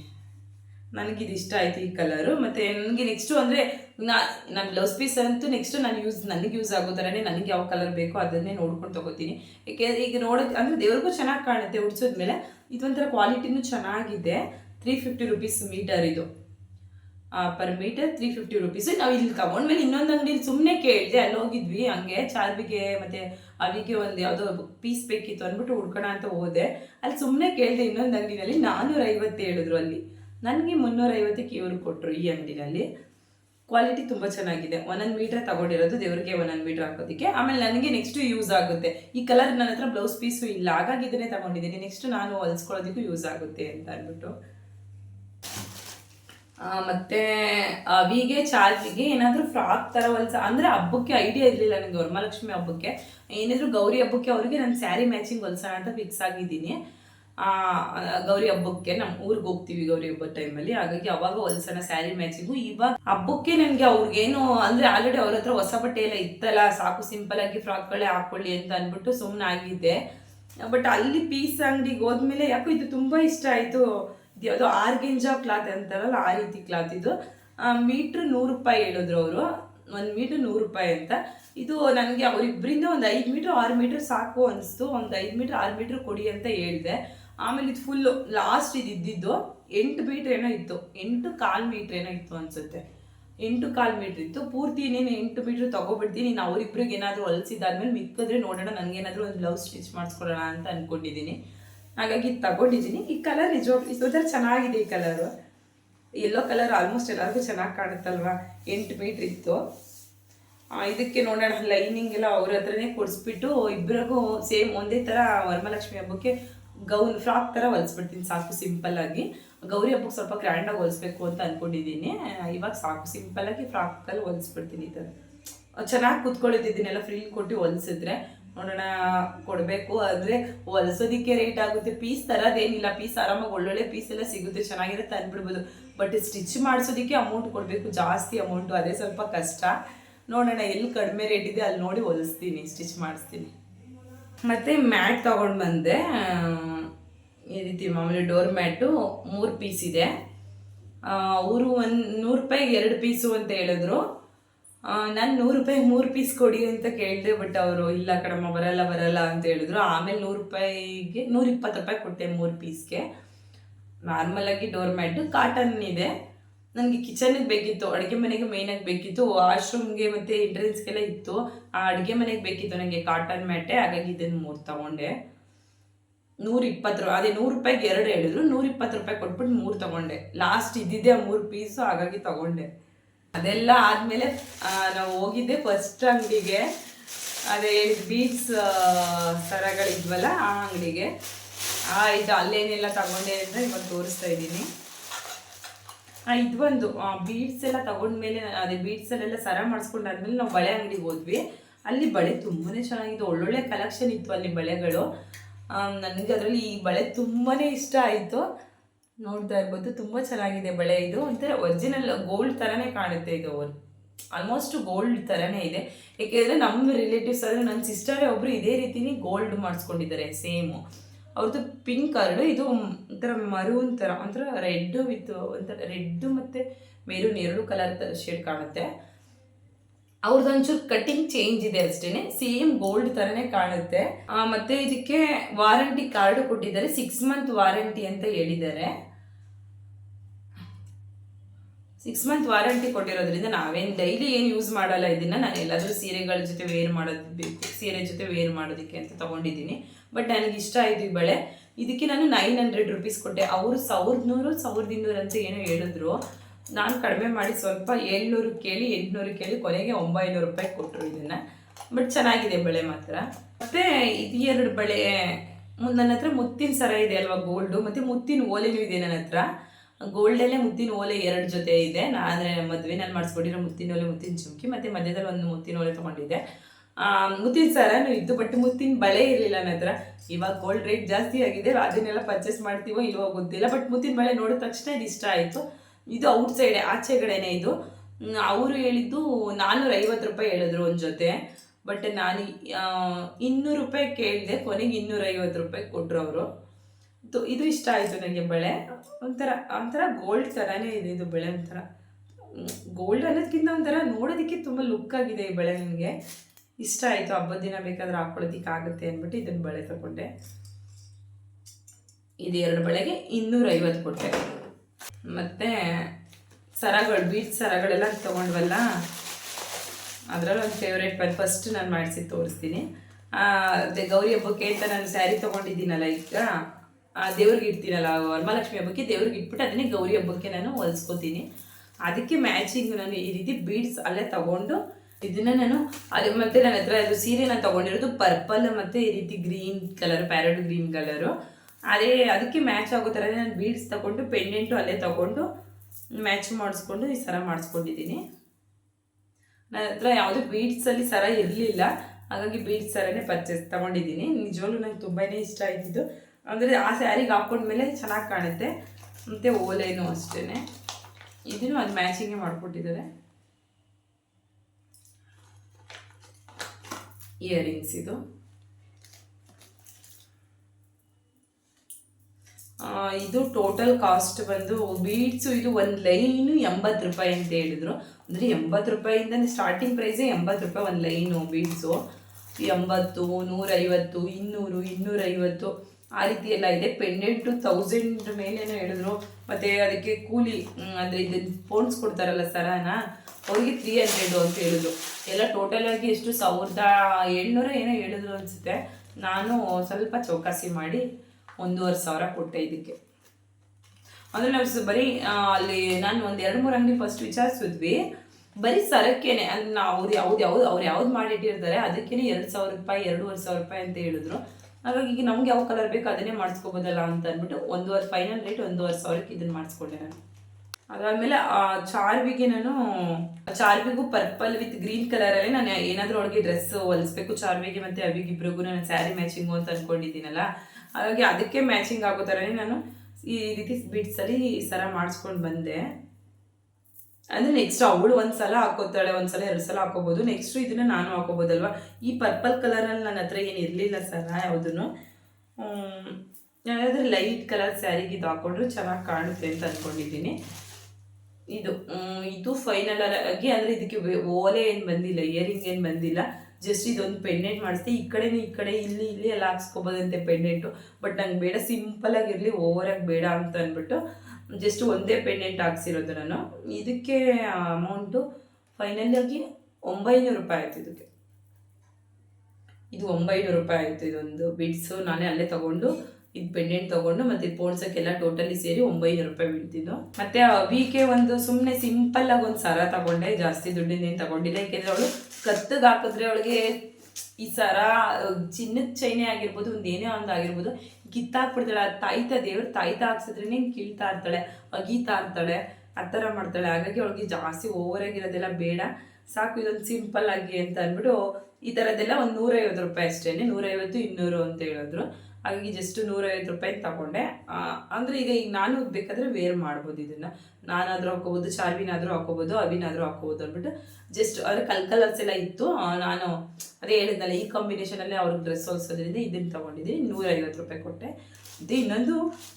Speaker 1: ನನಗಿದು ಇಷ್ಟ ಆಯ್ತು ಈ ಕಲರು ಮತ್ತು ನನಗೆ ನೆಕ್ಸ್ಟು ಅಂದರೆ ನಾ, ನಾನು ಬ್ಲೌಸ್ ಪೀಸ್ ಅಂತೂ ನೆಕ್ಸ್ಟ್ ನಾನು ಯೂಸ್ ನನಗೆ ಯೂಸ್ ಆಗೋ ಥರನೇ ನನಗೆ ಯಾವ ಕಲರ್ ಬೇಕೋ ಅದನ್ನೇ ನೋಡ್ಕೊಂಡು ತೊಗೋತೀನಿ. ಏಕೆಂದರೆ ಈಗ ನೋಡೋದು, ಅಂದರೆ ದೇವ್ರಿಗೂ ಚೆನ್ನಾಗಿ ಕಾಣುತ್ತೆ, ಉಡ್ಸೋದ್ಮೇಲೆ ಇದೊಂಥರ ಕ್ವಾಲಿಟಿನೂ ಚೆನ್ನಾಗಿದೆ. ತ್ರೀ ಫಿಫ್ಟಿ ರುಪೀಸ್ ಮೀಟರ್ ಇದು. Per metre three fifty rupees ನಾವು ಇಲ್ಲಿ ತಗೊಂಡ್ಮೇಲೆ ಇನ್ನೊಂದು ಅಂಗಡಿಲಿ ಸುಮ್ಮನೆ ಕೇಳಿದೆ, ಅಲ್ಲಿ ಹೋಗಿದ್ವಿ, ಹಂಗೆ ಚಾರ್ಬಿಗೆ ಮತ್ತು ಅವಿಗೆ ಒಂದು ಯಾವುದೋ ಪೀಸ್ ಬೇಕಿತ್ತು ಅಂದ್ಬಿಟ್ಟು ಹುಡ್ಕೋಣ ಅಂತ ಹೋದೆ. ಅಲ್ಲಿ ಸುಮ್ಮನೆ ಕೇಳಿದೆ ಇನ್ನೊಂದು ಅಂಗಡಿನಲ್ಲಿ ನಾನ್ನೂರ ಐವತ್ತು ಹೇಳಿದ್ರು ಅಲ್ಲಿ ನನಗೆ ಮುನ್ನೂರೈವತ್ತಕ್ಕೆ ಇವರು ಕೊಟ್ಟರು ಈ ಅಂಗಡಿನಲ್ಲಿ. ಕ್ವಾಲಿಟಿ ತುಂಬ ಚೆನ್ನಾಗಿದೆ. ಒಂದೊಂದು ಮೀಟರ್ ತಗೊಂಡಿರೋದು ದೇವರಿಗೆ ಒಂದೊಂದು ಮೀಟರ್ ಹಾಕೋದಕ್ಕೆ. ಆಮೇಲೆ ನನಗೆ ನೆಕ್ಸ್ಟ್ ಯೂಸ್ ಆಗುತ್ತೆ. ಈ ಕಲರ್ ನನ್ನ ಹತ್ರ ಬ್ಲೌಸ್ ಪೀಸು ಇಲ್ಲ. ಹಾಗಾಗಿ ಇದನ್ನೇ ತಗೊಂಡಿದ್ದೀನಿ. ನೆಕ್ಸ್ಟ್ ನಾನು ಹೊಲಿಸ್ಕೊಳ್ಳೋದಕ್ಕೂ ಯೂಸ್ ಆಗುತ್ತೆ ಅಂತ ಅಂದ್ಬಿಟ್ಟು. ಮತ್ತೆ ಅವಿಗೆ ಚಾರ್ಜಿಗೆ ಏನಾದರೂ ಫ್ರಾಕ್ ಥರ ಹೊಲ್ಸ ಅಂದರೆ ಹಬ್ಬಕ್ಕೆ ಐಡಿಯಾ ಇರಲಿಲ್ಲ ನನಗೆ ವರಮಹಾಲಕ್ಷ್ಮಿ ಹಬ್ಬಕ್ಕೆ. ಏನಿದ್ರು ಗೌರಿ ಹಬ್ಬಕ್ಕೆ ಅವರಿಗೆ ನಾನು ಸ್ಯಾರಿ ಮ್ಯಾಚಿಂಗ್ ಹೊಲ್ಸೋಣ ಅಂತ ಫಿಕ್ಸ್ ಆಗಿದ್ದೀನಿ. ಗೌರಿ ಹಬ್ಬಕ್ಕೆ ನಮ್ಮ ಊರಿಗೆ ಹೋಗ್ತೀವಿ ಗೌರಿ ಹಬ್ಬದ ಟೈಮಲ್ಲಿ ಹಾಗಾಗಿ ಅವಾಗ ಒಂದ್ಸಲ ಸ್ಯಾರಿ ಮ್ಯಾಚಿಂಗು ಇವಾಗ ಹಬ್ಬಕ್ಕೆ ನನಗೆ ಅವ್ರಿಗೇನು ಅಂದರೆ ಆಲ್ರೆಡಿ ಅವ್ರ ಹತ್ರ ಹೊಸ ಬಟ್ಟೆ ಎಲ್ಲ ಇತ್ತಲ್ಲ, ಸಾಕು ಸಿಂಪಲ್ ಆಗಿ ಫ್ರಾಕ್ಗಳೇ ಹಾಕೊಳ್ಳಿ ಅಂತ ಅಂದ್ಬಿಟ್ಟು ಸುಮ್ಮನೆ ಆಗಿದ್ದೆ ಬಟ್ ಅಲ್ಲಿ ಪೀಸ್ ಅಂಗಡಿಗೆ ಹೋದ್ಮೇಲೆ ಯಾಕೋ ಇದು ತುಂಬ ಇಷ್ಟ ಆಯಿತು. ಯಾವುದೋ ಗಿಂಜ ಕ್ಲಾತ್ ಅಂತಾರಲ್ಲ, ಆ ರೀತಿ ಕ್ಲಾತ್ ಇದು. ಮೀಟ್ರ್ ನೂರು ರೂಪಾಯಿ ಹೇಳಿದ್ರು ಅವರು. ಒಂದು ಮೀಟ್ರ್ ನೂರು ರೂಪಾಯಿ ಅಂತ. ಇದು ನನಗೆ ಅವರಿಬ್ಬರಿಂದ ಒಂದು ಐದು ಮೀಟ್ರ್ ಆರು ಮೀಟ್ರ್ ಸಾಕು ಅನಿಸ್ತು. ಒಂದು ಐದು ಮೀಟ್ರ್ ಆರು ಮೀಟ್ರ್ ಕೊಡಿ ಅಂತ ಹೇಳಿದೆ. ಆಮೇಲೆ ಇದು ಫುಲ್ಲು ಲಾಸ್ಟ್ ಇದು ಇದ್ದಿದ್ದು ಎಂಟು ಮೀಟ್ರ್ ಏನೋ ಇತ್ತು. ಎಂಟು ಕಾಲು ಮೀಟ್ರ್ ಏನೋ ಇತ್ತು ಅನಿಸುತ್ತೆ. ಎಂಟು ಕಾಲು ಮೀಟ್ರ್ ಇತ್ತು. ಪೂರ್ತಿ ನೀನು ಎಂಟು ಮೀಟ್ರ್ ತೊಗೊಬಿಡ್ತೀನಿ. ನೀನು ಅವರಿಬ್ರಿಗೆ ಏನಾದರೂ ಹೊಲಿಸಿದಾದ್ಮೇಲೆ ಮಿಕ್ಕಿದ್ರೆ ನೋಡೋಣ ನನಗೇನಾದರೂ ಒಂದು ಬ್ಲೌಸ್ ಸ್ಟಿಚ್ ಮಾಡಿಸ್ಕೊಡೋಣ ಅಂತ ಅಂದ್ಕೊಂಡಿದ್ದೀನಿ ಹಾಗಾಗಿ ಇದು ತಗೊಂಡಿದ್ದೀನಿ. ಈ ಕಲರ್ ನಿಜವಾಗ್ಲೂ ಇದೊಂಥರ ಚೆನ್ನಾಗಿದೆ ಈ ಕಲರು ಎಲ್ಲೋ ಕಲರ್ ಆಲ್ಮೋಸ್ಟ್ ಎಲ್ಲರಿಗೂ ಚೆನ್ನಾಗಿ ಕಾಣುತ್ತಲ್ವಾ? ಎಂಟು ಮೀಟ್ರ್ ಇತ್ತು. ಇದಕ್ಕೆ ನೋಡೋಣ. ಲೈನಿಂಗ್ ಎಲ್ಲ ಅವ್ರ ಹತ್ರನೇ ಕೊಡಿಸ್ಬಿಟ್ಟು ಇಬ್ಬರಿಗೂ ಸೇಮ್ ಒಂದೇ ಥರ ವರಮಹಾಲಕ್ಷ್ಮಿ ಹಬ್ಬಕ್ಕೆ ಗೌನ್ ಫ್ರಾಕ್ ಥರ ಹೊಲಿಸ್ಬಿಡ್ತೀನಿ ಸಾಕು ಸಿಂಪಲ್ ಆಗಿ. ಗೌರಿ ಹಬ್ಬಕ್ಕೆ ಸ್ವಲ್ಪ ಗ್ರ್ಯಾಂಡಾಗಿ ಹೊಲಿಸ್ಬೇಕು ಅಂತ ಅಂದ್ಕೊಂಡಿದ್ದೀನಿ ಇವಾಗ ಸಾಕು ಸಿಂಪಲ್ ಆಗಿ ಫ್ರಾಕಲ್ಲಿ ಹೊಲಿಸ್ಬಿಡ್ತೀನಿ ಈ ಥರ ಚೆನ್ನಾಗಿ ಎಲ್ಲ ಫ್ರೀ ಕೊಟ್ಟು ಹೊಲಿಸಿದ್ರೆ. ನೋಡೋಣ, ಕೊಡಬೇಕು. ಅಂದರೆ ಹೊಲಿಸೋದಕ್ಕೆ ರೇಟ್ ಆಗುತ್ತೆ. ಪೀಸ್ ತರೋದೇನಿಲ್ಲ ಪೀಸ್ ಆರಾಮಾಗಿ ಒಳ್ಳೊಳ್ಳೆ ಪೀಸ್ ಎಲ್ಲ ಸಿಗುತ್ತೆ. ಚೆನ್ನಾಗಿರುತ್ತೆ ಅಂದ್ಬಿಡ್ಬೋದು ಬಟ್ ಸ್ಟಿಚ್ ಮಾಡಿಸೋದಕ್ಕೆ ಅಮೌಂಟ್ ಕೊಡಬೇಕು. ಜಾಸ್ತಿ ಅಮೌಂಟು ಅದೇ ಸ್ವಲ್ಪ ಕಷ್ಟ. ನೋಡೋಣ ಎಲ್ಲಿ ಕಡಿಮೆ ರೇಟ್ ಇದೆ ಅಲ್ಲಿ ನೋಡಿ ಹೊಲಿಸ್ತೀನಿ ಸ್ಟಿಚ್ ಮಾಡಿಸ್ತೀನಿ. ಮತ್ತು ಮ್ಯಾಟ್ ತೊಗೊಂಡು ಬಂದೆ. ಈ ರೀತಿ ಮಾಮೂಲಿ ಡೋರ್ ಮ್ಯಾಟು ಮೂರು ಪೀಸ್ ಇದೆ. ಅವರು ಒಂದು ನೂರು ರೂಪಾಯಿಗೆ ಎರಡು ಪೀಸು ಅಂತ ಹೇಳಿದ್ರು. ನಾನು ನೂರು ರೂಪಾಯಿಗೆ ಮೂರು ಪೀಸ್ ಕೊಡಿ ಅಂತ ಕೇಳಿದೆ, ಬಟ್ ಅವರು ಇಲ್ಲ ಕಡಮ್ಮ ಬರಲ್ಲ ಬರಲ್ಲ ಅಂತ ಹೇಳಿದ್ರು. ಆಮೇಲೆ ನೂರು ರೂಪಾಯಿಗೆ ನೂರ ಇಪ್ಪತ್ತು ರೂಪಾಯಿ ಕೊಟ್ಟೆ ಮೂರು ಪೀಸ್ಗೆ. ನಾರ್ಮಲಾಗಿ ಡೋರ್ ಮ್ಯಾಟು, ಕಾಟನ್ ಇದೆ. ನನಗೆ ಕಿಚನ್ಗೆ ಬೇಕಿತ್ತು, ಅಡುಗೆ ಮನೆಗೆ ಮೇಯ್ನಾಗಿ ಬೇಕಿತ್ತು ವಾಶ್ರೂಮ್ಗೆ ಮತ್ತು ಎಂಟ್ರೆನ್ಸ್ಗೆಲ್ಲ ಇತ್ತು. ಆ ಅಡುಗೆ ಮನೆಗೆ ಬೇಕಿತ್ತು ನನಗೆ ಕಾಟನ್ ಮ್ಯಾಟೆ, ಹಾಗಾಗಿ ಇದನ್ನು ಮೂರು ತಗೊಂಡೆ. ನೂರ ಇಪ್ಪತ್ತು ರೂಪಾಯಿ ಅದೇ ನೂರು ರೂಪಾಯಿಗೆ ಎರಡು ಹೇಳಿದ್ರು ನೂರ ಇಪ್ಪತ್ತು ರೂಪಾಯಿ ಕೊಟ್ಬಿಟ್ಟು ಮೂರು ತಗೊಂಡೆ. ಲಾಸ್ಟ್ ಇದ್ದಿದ್ದೆ ಆ ಮೂರು ಪೀಸು ಹಾಗಾಗಿ ತಗೊಂಡೆ. ಅದೆಲ್ಲ ಆದಮೇಲೆ ನಾವು ಹೋಗಿದ್ದೆ ಫಸ್ಟ್ ಅಂಗಡಿಗೆ. ಅದೇ ಬೀಚ್ ಸರಗಳಿದ್ವಲ್ಲ ಆ ಅಂಗಡಿಗೆ. ಆ, ಇದು ಅಲ್ಲೇನೆಲ್ಲ ತಗೊಂಡೆ ಅಂದರೆ ಇವಾಗ ತೋರಿಸ್ತಾ ಇದ್ದೀನಿ. ಇದು ಒಂದು ಬೀಡ್ಸ್ ಎಲ್ಲ ತಗೊಂಡ್ಮೇಲೆ, ಅದೇ ಬೀಡ್ಸ್ ಅಲ್ಲೆಲ್ಲ ಸರ ಮಾಡಿಸ್ಕೊಂಡಾದ್ಮೇಲೆ ನಾವು ಬಳೆ ಅಂಗಡಿಗೆ ಹೋದ್ವಿ. ಅಲ್ಲಿ ಬಳೆ ತುಂಬಾನೇ ಚೆನ್ನಾಗಿದೆ. ಒಳ್ಳೊಳ್ಳೆ ಕಲೆಕ್ಷನ್ ಇತ್ತು ಅಲ್ಲಿ ಬಳೆಗಳು. ನನಗೆ ಅದರಲ್ಲಿ ಈ ಬಳೆ ತುಂಬಾ ಇಷ್ಟ ಆಯಿತು. ನೋಡ್ತಾ ಇರ್ಬೋದು, ತುಂಬ ಚೆನ್ನಾಗಿದೆ ಬಳೆ ಇದು. ಒಂಥರ ಒರಿಜಿನಲ್ ಗೋಲ್ಡ್ ಥರನೇ ಕಾಣುತ್ತೆ ಇದು. ಆಲ್ಮೋಸ್ಟ್ ಗೋಲ್ಡ್ ಥರನೇ ಇದೆ. ಏಕೆಂದರೆ ನಮ್ಮ ರಿಲೇಟಿವ್ಸ್ ಆದರೆ ನನ್ನ ಸಿಸ್ಟರೇ ಒಬ್ಬರು ಇದೇ ರೀತಿನೇ ಗೋಲ್ಡ್ ಮಾಡಿಸ್ಕೊಂಡಿದ್ದಾರೆ ಸೇಮು ಅವ್ರದ್ದು ಪಿಂಕ್ ಕಲರ್ ಇದು ಒಂಥರ ಮರೂನ್ ಥರ ಒಂಥರ ರೆಡ್ ವಿತ್ ಒಂಥರ ರೆಡ್ ಮತ್ತು ಮೆರೂನ್ ಎರಡು ಕಲರ್ ಶೇಡ್ ಕಾಣುತ್ತೆ. ಅವ್ರದ್ದು ಒಂಚೂರು ಕಟಿಂಗ್ ಚೇಂಜ್ ಇದೆ ಅಷ್ಟೇನೆ ಸೇಮ್ ಗೋಲ್ಡ್ ಥರನೇ ಕಾಣುತ್ತೆ. ಮತ್ತೆ ಇದಕ್ಕೆ ವಾರಂಟಿ ಕಾರ್ಡ್ ಕೊಟ್ಟಿದ್ದಾರೆ ಸಿಕ್ಸ್ ಮಂತ್ ವಾರಂಟಿ ಅಂತ ಹೇಳಿದ್ದಾರೆ. ಸಿಕ್ಸ್ ಮಂತ್ ವಾರಂಟಿ ಕೊಟ್ಟಿರೋದ್ರಿಂದ ನಾವೇನು ಡೈಲಿ ಏನು ಯೂಸ್ ಮಾಡಲ್ಲ ಇದನ್ನ, ನಾನು ಎಲ್ಲಾದರೂ ಸೀರೆಗಳ ಜೊತೆ ವೇರ್ ಮಾಡೋದು ಸೀರೆ ಜೊತೆ ವೇರ್ ಮಾಡೋದಕ್ಕೆ ಅಂತ ತಗೊಂಡಿದ್ದೀನಿ. ಬಟ್ ನನಗೆ ಇಷ್ಟ ಆಯಿತು ಈ ಬಳೆ. ಇದಕ್ಕೆ ನಾನು ನೈನ್ ಹಂಡ್ರೆಡ್ ರುಪೀಸ್ ಕೊಟ್ಟೆ. ಅವರು ಸಾವಿರದ ನೂರು ಸಾವಿರದ ಇನ್ನೂರು ಅಂತ ಏನೋ ಹೇಳಿದ್ರು. ನಾನು ಕಡಿಮೆ ಮಾಡಿ ಸ್ವಲ್ಪ ಏಳ್ನೂರು ಕೇಳಿ, ಎಂಟುನೂರು ಕೇಳಿ ಕೊನೆಗೆ ಒಂಬೈನೂರು ರೂಪಾಯಿ ಕೊಟ್ಟರು ಇದನ್ನು. ಬಟ್ ಚೆನ್ನಾಗಿದೆ ಬಳೆ ಮಾತ್ರ. ಮತ್ತು ಇದು ಎರಡು ಬಳೆ ನನ್ನ ಹತ್ರ ಮುತ್ತಿನ ಸರ ಇದೆ ಅಲ್ವಾ ಗೋಲ್ಡು ಮತ್ತು ಮುತ್ತಿನ ಓಲೆನೂ ಇದೆ ನನ್ನ ಹತ್ರ. ಗೋಲ್ಡಲ್ಲೇ ಮುತ್ತಿನ ಓಲೆ ಎರಡು ಜೊತೆ ಇದೆ. ನಾನು ಮದುವೆನಲ್ಲಿ ಮಾಡಿಸ್ಕೊಂಡಿರೋ ಮುತ್ತಿನ ಓಲೆ, ಮುತ್ತಿನ ಚುಮ್ಕಿ, ಮತ್ತು ಮಧ್ಯದಲ್ಲಿ ಒಂದು ಮುತ್ತಿನ ಓಲೆ ತೊಗೊಂಡಿದ್ದೆ. ಮುತ್ತಿನ ಸರನೂ ಇದ್ದು ಬಟ್ ಮುತ್ತಿನ ಬಳೆ ಇರಲಿಲ್ಲ ನನ್ನ ಹತ್ರ. ಇವಾಗ ಗೋಲ್ಡ್ ರೇಟ್ ಜಾಸ್ತಿ ಆಗಿದೆ ಅದನ್ನೆಲ್ಲ ಪರ್ಚೇಸ್ ಮಾಡ್ತೀವೋ ಇಲ್ವೋ ಗೊತ್ತಿಲ್ಲ ಬಟ್ ಮುತ್ತಿನ ಬಳೆ ನೋಡಿದ ತಕ್ಷಣ ಇದು ಇಷ್ಟ ಆಯಿತು. ಇದು ಔಟ್ ಸೈಡ್ ಆಚೆಗಡೆನೆ ಇದು. ಅವರು ಹೇಳಿದ್ದು ನಾನ್ನೂರ ಐವತ್ತು ರೂಪಾಯಿ ಹೇಳಿದ್ರು ಒಂದು ಜೊತೆ. ಬಟ್ ನಾನು ಇನ್ನೂರು ರೂಪಾಯಿ ಕೇಳಿದೆ, ಕೊನೆಗೆ ಇನ್ನೂರ ಐವತ್ತು ರೂಪಾಯಿ ಕೊಟ್ಟರು ಅವರು. ಇದು ಇಷ್ಟ ಆಯಿತು ನನಗೆ ಬಳೆ. ಒಂಥರ ಒಂಥರ ಗೋಲ್ಡ್ ಥರನೇ ಇದೆ ಇದು ಬಳೆ ಒಂಥರ. ಗೋಲ್ಡ್ ಅನ್ನೋದಕ್ಕಿಂತ ಒಂಥರ ನೋಡೋದಕ್ಕೆ ತುಂಬ ಲುಕ್ ಆಗಿದೆ ಈ ಬಳೆ ನನಗೆ ಇಷ್ಟ ಆಯಿತು, ಹಬ್ಬದ ದಿನ ಬೇಕಾದ್ರೆ ಹಾಕೊಳ್ಳೋದಿಕ್ಕೆ ಆಗುತ್ತೆ ಅಂದ್ಬಿಟ್ಟು ಇದನ್ನು ಬಳೆ ತಗೊಂಡೆ. ಇದು ಎರಡು ಬಳೆಗೆ ಇನ್ನೂರೈವತ್ತು ಕೊಟ್ಟೆ. ಮತ್ತು ಸರಗಳು, ಬೀಚ್ ಸರಗಳೆಲ್ಲ ತೊಗೊಂಡ್ವಲ್ಲ, ಅದರಲ್ಲಿ ಒಂದು ಫೇವ್ರೇಟ್ ಬರ್ ಫಸ್ಟ್ ನಾನು ಮಾಡಿಸಿ ತೋರಿಸ್ತೀನಿ. ಅದೇ ಗೌರಿ ಹಬ್ಬಕ್ಕೆ ಅಂತ ನಾನು ಸ್ಯಾರಿ ತೊಗೊಂಡಿದ್ದೀನಲ್ಲ ಈಗ ದೇವ್ರಿಗೆ ಇಡ್ತೀನಲ್ಲ, ವರಮಹಾಲಕ್ಷ್ಮಿ ಹಬ್ಬಕ್ಕೆ ದೇವ್ರಿಗೆ ಇಟ್ಬಿಟ್ಟು ಅದನ್ನೇ ಗೌರಿ ಹಬ್ಬಕ್ಕೆ ನಾನು ಹೊಲಿಸ್ಕೋತೀನಿ. ಅದಕ್ಕೆ ಮ್ಯಾಚಿಂಗ್ ನಾನು ಈ ರೀತಿ ಬೀಡ್ಸ್ ಅಲ್ಲೇ ತಗೊಂಡು ಇದನ್ನ ನಾನು ಅದು ಮತ್ತೆ ನನ್ನ ಹತ್ರ ಅದು ಸೀರೆ ನಾನು ತಗೊಂಡಿರೋದು ಪರ್ಪಲ್ ಮತ್ತೆ ಈ ರೀತಿ green colour parrot green colour ಅದೇ ಅದಕ್ಕೆ ಮ್ಯಾಚ್ ಆಗೋ ಥರ ನಾನು ಬೀಡ್ಸ್ ತಗೊಂಡು ಪೆಂಡೆಂಟು ಅಲ್ಲೇ ತಗೊಂಡು ಮ್ಯಾಚ್ ಮಾಡಿಸ್ಕೊಂಡು ಈ ಸರ ಮಾಡಿಸ್ಕೊಂಡಿದ್ದೀನಿ. ನನ್ನ ಹತ್ರ ಯಾವುದೇ ಬೀಡ್ಸಲ್ಲಿ ಸರ ಇರಲಿಲ್ಲ. ಹಾಗಾಗಿ ಬೀಡ್ಸ್ ಸರನೇ ಪರ್ಚೇಸ್ ತಗೊಂಡಿದ್ದೀನಿ. ನಿಜವಾಗ್ಲೂ ನಂಗೆ ತುಂಬಾ ಇಷ್ಟ ಆಯ್ತಿದ್ದು ಅಂದರೆ ಆ ಸ್ಯಾರಿಗೆ ಹಾಕೊಂಡ್ಮೇಲೆ ಚೆನ್ನಾಗಿ ಕಾಣುತ್ತೆ. ಮತ್ತು ಓಲೆನೂ ಅಷ್ಟೇ ಇದನ್ನು ಅದು ಮ್ಯಾಚಿಂಗೇ ಮಾಡಿಕೊಟ್ಟಿದ್ದಾರೆ. ಇಯರಿಂಗ್ಸ್ ಇದು. ಇದು ಟೋಟಲ್ ಕಾಸ್ಟ್ ಬಂದು ಬೀಡ್ಸು ಇದು ಒಂದು ಲೈನು ಎಂಬತ್ತು ರೂಪಾಯಿ ಅಂತ ಹೇಳಿದ್ರು. ಅಂದರೆ ಎಂಬತ್ತು ರೂಪಾಯಿಂದ ಸ್ಟಾರ್ಟಿಂಗ್ ಪ್ರೈಸೇ ಎಂಬತ್ತು ರೂಪಾಯಿ ಒಂದು ಲೈನು ಬೀಡ್ಸು ಎಂಬತ್ತು, ನೂರೈವತ್ತು, ಇನ್ನೂರು, ಇನ್ನೂರೈವತ್ತು. ಆ ರೀತಿ ಎಲ್ಲ ಇದೆ. ಪೆಂಡೆಂಟು ತೌಸಂಡ್ ಮೇಲೇನೋ ಹೇಳಿದ್ರು. ಮತ್ತು ಅದಕ್ಕೆ ಕೂಲಿ ಅಂದ್ರೆ ಅಂದರೆ ಇದನ್ನು ಫೋನ್ಸ್ ಕೊಡ್ತಾರಲ್ಲ ಸರನ ಅವ್ರಿಗೆ ತ್ರೀ ಹಂಡ್ರೆಡು ಅಂತ ಹೇಳಿದ್ರು. ಎಲ್ಲ ಟೋಟಲ್ ಆಗಿ ಎಷ್ಟು? ಸಾವಿರದ ಏಳ್ನೂರ ಏನೋ ಹೇಳಿದ್ರು ಅನಿಸುತ್ತೆ. ನಾನು ಸ್ವಲ್ಪ ಚೌಕಾಸಿ ಮಾಡಿ ಒಂದೂವರೆ ಸಾವಿರ ಕೊಟ್ಟೆ ಇದಕ್ಕೆ. ಅಂದರೆ ನಾವು ಬರೀ ಅಲ್ಲಿ ನಾನು ಒಂದು ಎರಡು ಮೂರು ಅಂಗಡಿ ಫಸ್ಟ್ ವಿಚಾರಿಸಿದ್ವಿ. ಬರೀ ಸರಕ್ಕೇನೆ. ಅಲ್ಲಿ ಅವ್ರು ಯಾವ್ದು ಯಾವ್ದು ಅವ್ರು ಯಾವ್ದು ಮಾಡಿಟ್ಟಿರ್ತಾರೆ, ಅದಕ್ಕೇನೆ ಎರಡು ಸಾವಿರ ರೂಪಾಯಿ, ಎರಡೂವರೆ ಸಾವಿರ ರೂಪಾಯಿ ಅಂತ ಹೇಳಿದ್ರು. ಹಾಗಾಗಿ ಈಗ ನಮ್ಗೆ ಯಾವ ಕಲರ್ ಬೇಕು ಅದನ್ನೇ ಮಾಡಿಸ್ಕೋಬೋದಲ್ಲ ಅಂತ ಅಂದ್ಬಿಟ್ಟು ಒಂದೂವರೆ ಫೈನಲ್ ರೇಟ್ ಒಂದೂವರೆ ಸಾವಿರಕ್ಕೆ ಇದನ್ನ ಮಾಡಿಸ್ಕೊಂಡೆ ನಾನು. ಅದಾದ್ಮೇಲೆ ಆ ಚಾರ್ವಿಗೆ ನಾನು, ಚಾರ್ವಿಗೂ ಪರ್ಪಲ್ ವಿತ್ ಗ್ರೀನ್ ಕಲರ್ ಅಲ್ಲಿ ನಾನು ಏನಾದ್ರೂ ಒಳಗೆ ಡ್ರೆಸ್ ಹೊಲಿಸ್ಬೇಕು ಚಾರ್ವಿಗೆ ಮತ್ತೆ ಅವಿಗಿಬ್ರಿಗೂ ನಾನು ಸ್ಯಾರಿ ಮ್ಯಾಚಿಂಗು ಅಂತ ಅಂದ್ಕೊಂಡಿದ್ದೀನಲ್ಲ ಹಾಗಾಗಿ ಅದಕ್ಕೆ ಮ್ಯಾಚಿಂಗ್ ಆಗೋ ಥರನೇ ನಾನು ಈ ರೀತಿ ಬೀಟ್ಸ್ ಅಲ್ಲಿ ಈ ಸರ ಮಾಡಿಸ್ಕೊಂಡು ಬಂದೆ. ಅಂದ್ರೆ ನೆಕ್ಸ್ಟ್ ಅವಳು ಒಂದ್ಸಲ ಹಾಕೋತಾಳೆ, ಒಂದ್ಸಲ ಎರಡು ಸಲ ಹಾಕೋಬಹುದು ನೆಕ್ಸ್ಟ್ ಇದನ್ನ ನಾನು ಹಾಕೋಬಹುದಲ್ವಾ ಈ ಪರ್ಪಲ್ ಕಲರ್ ಅಲ್ಲಿ ನನ್ನ ಹತ್ರ ಏನು ಇರಲಿಲ್ಲ ಸರ ಯಾವುದನ್ನು ಯಾರಾದ್ರೂ ಲೈಟ್ ಕಲರ್ ಸ್ಯಾರಿಗೆ ಇದು ಹಾಕೊಂಡ್ರೆ ಚೆನ್ನಾಗಿ ಕಾಣುತ್ತೆ ಅಂತ ಅನ್ಕೊಂಡಿದ್ದೀನಿ. ಇದು ಇದು ಫೈನಲ್ ಆಗಿ ಅಂದ್ರೆ ಇದಕ್ಕೆ ಓಲೆ ಏನು ಬಂದಿಲ್ಲ ಇಯರಿಂಗ್ ಏನು ಬಂದಿಲ್ಲ. ಜಸ್ಟ್ ಇದೊಂದು ಪೆಂಡೆಂಟ್ ಮಾಡಿಸಿ ಈ ಕಡೆನೇ ಈ ಕಡೆ ಇಲ್ಲಿ ಇಲ್ಲಿ ಎಲ್ಲ ಹಾಕ್ಸ್ಕೊಬೋದಂತೆ ಪೆಂಡೆಂಟು ಬಟ್ ನಂಗೆ ಬೇಡ ಸಿಂಪಲ್ ಆಗಿರಲಿ ಓವರ್ ಆಗಿ ಬೇಡ ಅಂತ ಅಂದ್ಬಿಟ್ಟು ಜಸ್ಟ್ ಒಂದೇ ಪೆಂಡೆಂಟ್ ಹಾಕ್ಸಿರೋದು ನಾನು. ಇದಕ್ಕೆ ಅಮೌಂಟು ಫೈನಲ್ ಆಗಿ ಒಂಬೈನೂರು ರೂಪಾಯಿ ಆಯಿತು ಇದಕ್ಕೆ. ಇದು ಒಂಬೈನೂರು ರೂಪಾಯಿ ಆಯಿತು ಇದೊಂದು ಬಿಡ್ಸು ನಾನೇ ಅಲ್ಲೇ ತೊಗೊಂಡು, ಇದು ಪೆಂಡೆಂಟ್ ತಗೊಂಡು, ಮತ್ತೆ ಪೋಣ್ಸಕ್ಕೆಲ್ಲ ಟೋಟಲಿ ಸೇರಿ ಒಂಬೈನೂರು ರೂಪಾಯಿ ಬೀಳ್ತಿದ್ದು ಮತ್ತು ಅವಿಗೆ ಒಂದು ಸುಮ್ಮನೆ ಸಿಂಪಲ್ಲಾಗಿ ಒಂದು ಸರ ತಗೊಂಡೆ, ಜಾಸ್ತಿ ದುಡ್ಡಿನ ತಗೊಂಡಿಲ್ಲ. ಏಕೆಂದರೆ ಅವಳು ಕತ್ತಿಗೆ ಹಾಕಿದ್ರೆ ಅವಳಿಗೆ ಈ ಸರ ಚಿನ್ನದ ಚೈನೆ ಆಗಿರ್ಬೋದು, ಒಂದು ಏನೇ ಒಂದು ಆಗಿರ್ಬೋದು ಕಿತ್ತಾಕ್ಬಿಡ್ತಾಳೆ. ಅದು ತಾಯ್ತಾ ದೇವ್ರು ತಾಯ್ತಾ ಹಾಕ್ಸಿದ್ರೇನೆ ಕೀಳ್ತಾ ಇರ್ತಾಳೆ, ಅಗೀತಾ ಇರ್ತಾಳೆ, ಆ ಥರ ಮಾಡ್ತಾಳೆ. ಹಾಗಾಗಿ ಅವಳಿಗೆ ಜಾಸ್ತಿ ಓವರ್ ಆಗಿರೋದೆಲ್ಲ ಬೇಡ. ಸಾಕು, ಇದೊಂದು ಸಿಂಪಲ್ ಆಗಿ ಅಂತ ಅಂದ್ಬಿಟ್ಟು ಈ ಥರದ್ದೆಲ್ಲ ಒಂದು ನೂರೈವತ್ತು ರೂಪಾಯಿ ಅಷ್ಟೇನೆ, ನೂರೈವತ್ತು, ಇನ್ನೂರು ಅಂತ ಹೇಳಿದ್ರು. ಹಾಗಾಗಿ ಜಸ್ಟ್ ನೂರೈವತ್ತು ರೂಪಾಯಿ ತಗೊಂಡೆ. ಅಂದರೆ ಈಗ ಈಗ ನಾನು ಬೇಕಾದ್ರೆ ವೇರ್ ಮಾಡ್ಬೋದು ಇದನ್ನ. ನಾನಾದ್ರೂ ಹಾಕೋಬೋದು ಚಾರ್ವಿನಾದ್ರೂ ಹಾಕೋಬೋದು ಅವಿನಾದರೂ ಹಾಕೋಬೋದು ಅಂದ್ಬಿಟ್ಟು ಜಸ್ಟ್ ಅಂದ್ರೆ ಕಲ್ ಕಲರ್ಸ್ ಎಲ್ಲ ಇತ್ತು. ನಾನು ಅದೇ ಹೇಳಿದ್ನಲ್ಲ, ಈ ಕಾಂಬಿನೇಷನ್ ಅಲ್ಲಿ ಅವ್ರಿಗೆ ಡ್ರೆಸ್ ಹೊಲ್ಸೋದ್ರಿಂದ ಇದನ್ನ ತಗೊಂಡಿದ್ದೀನಿ. ನೂರೈವತ್ತು ರೂಪಾಯಿ ಕೊಟ್ಟೆ. ಮತ್ತೆ ಇನ್ನೊಂದು,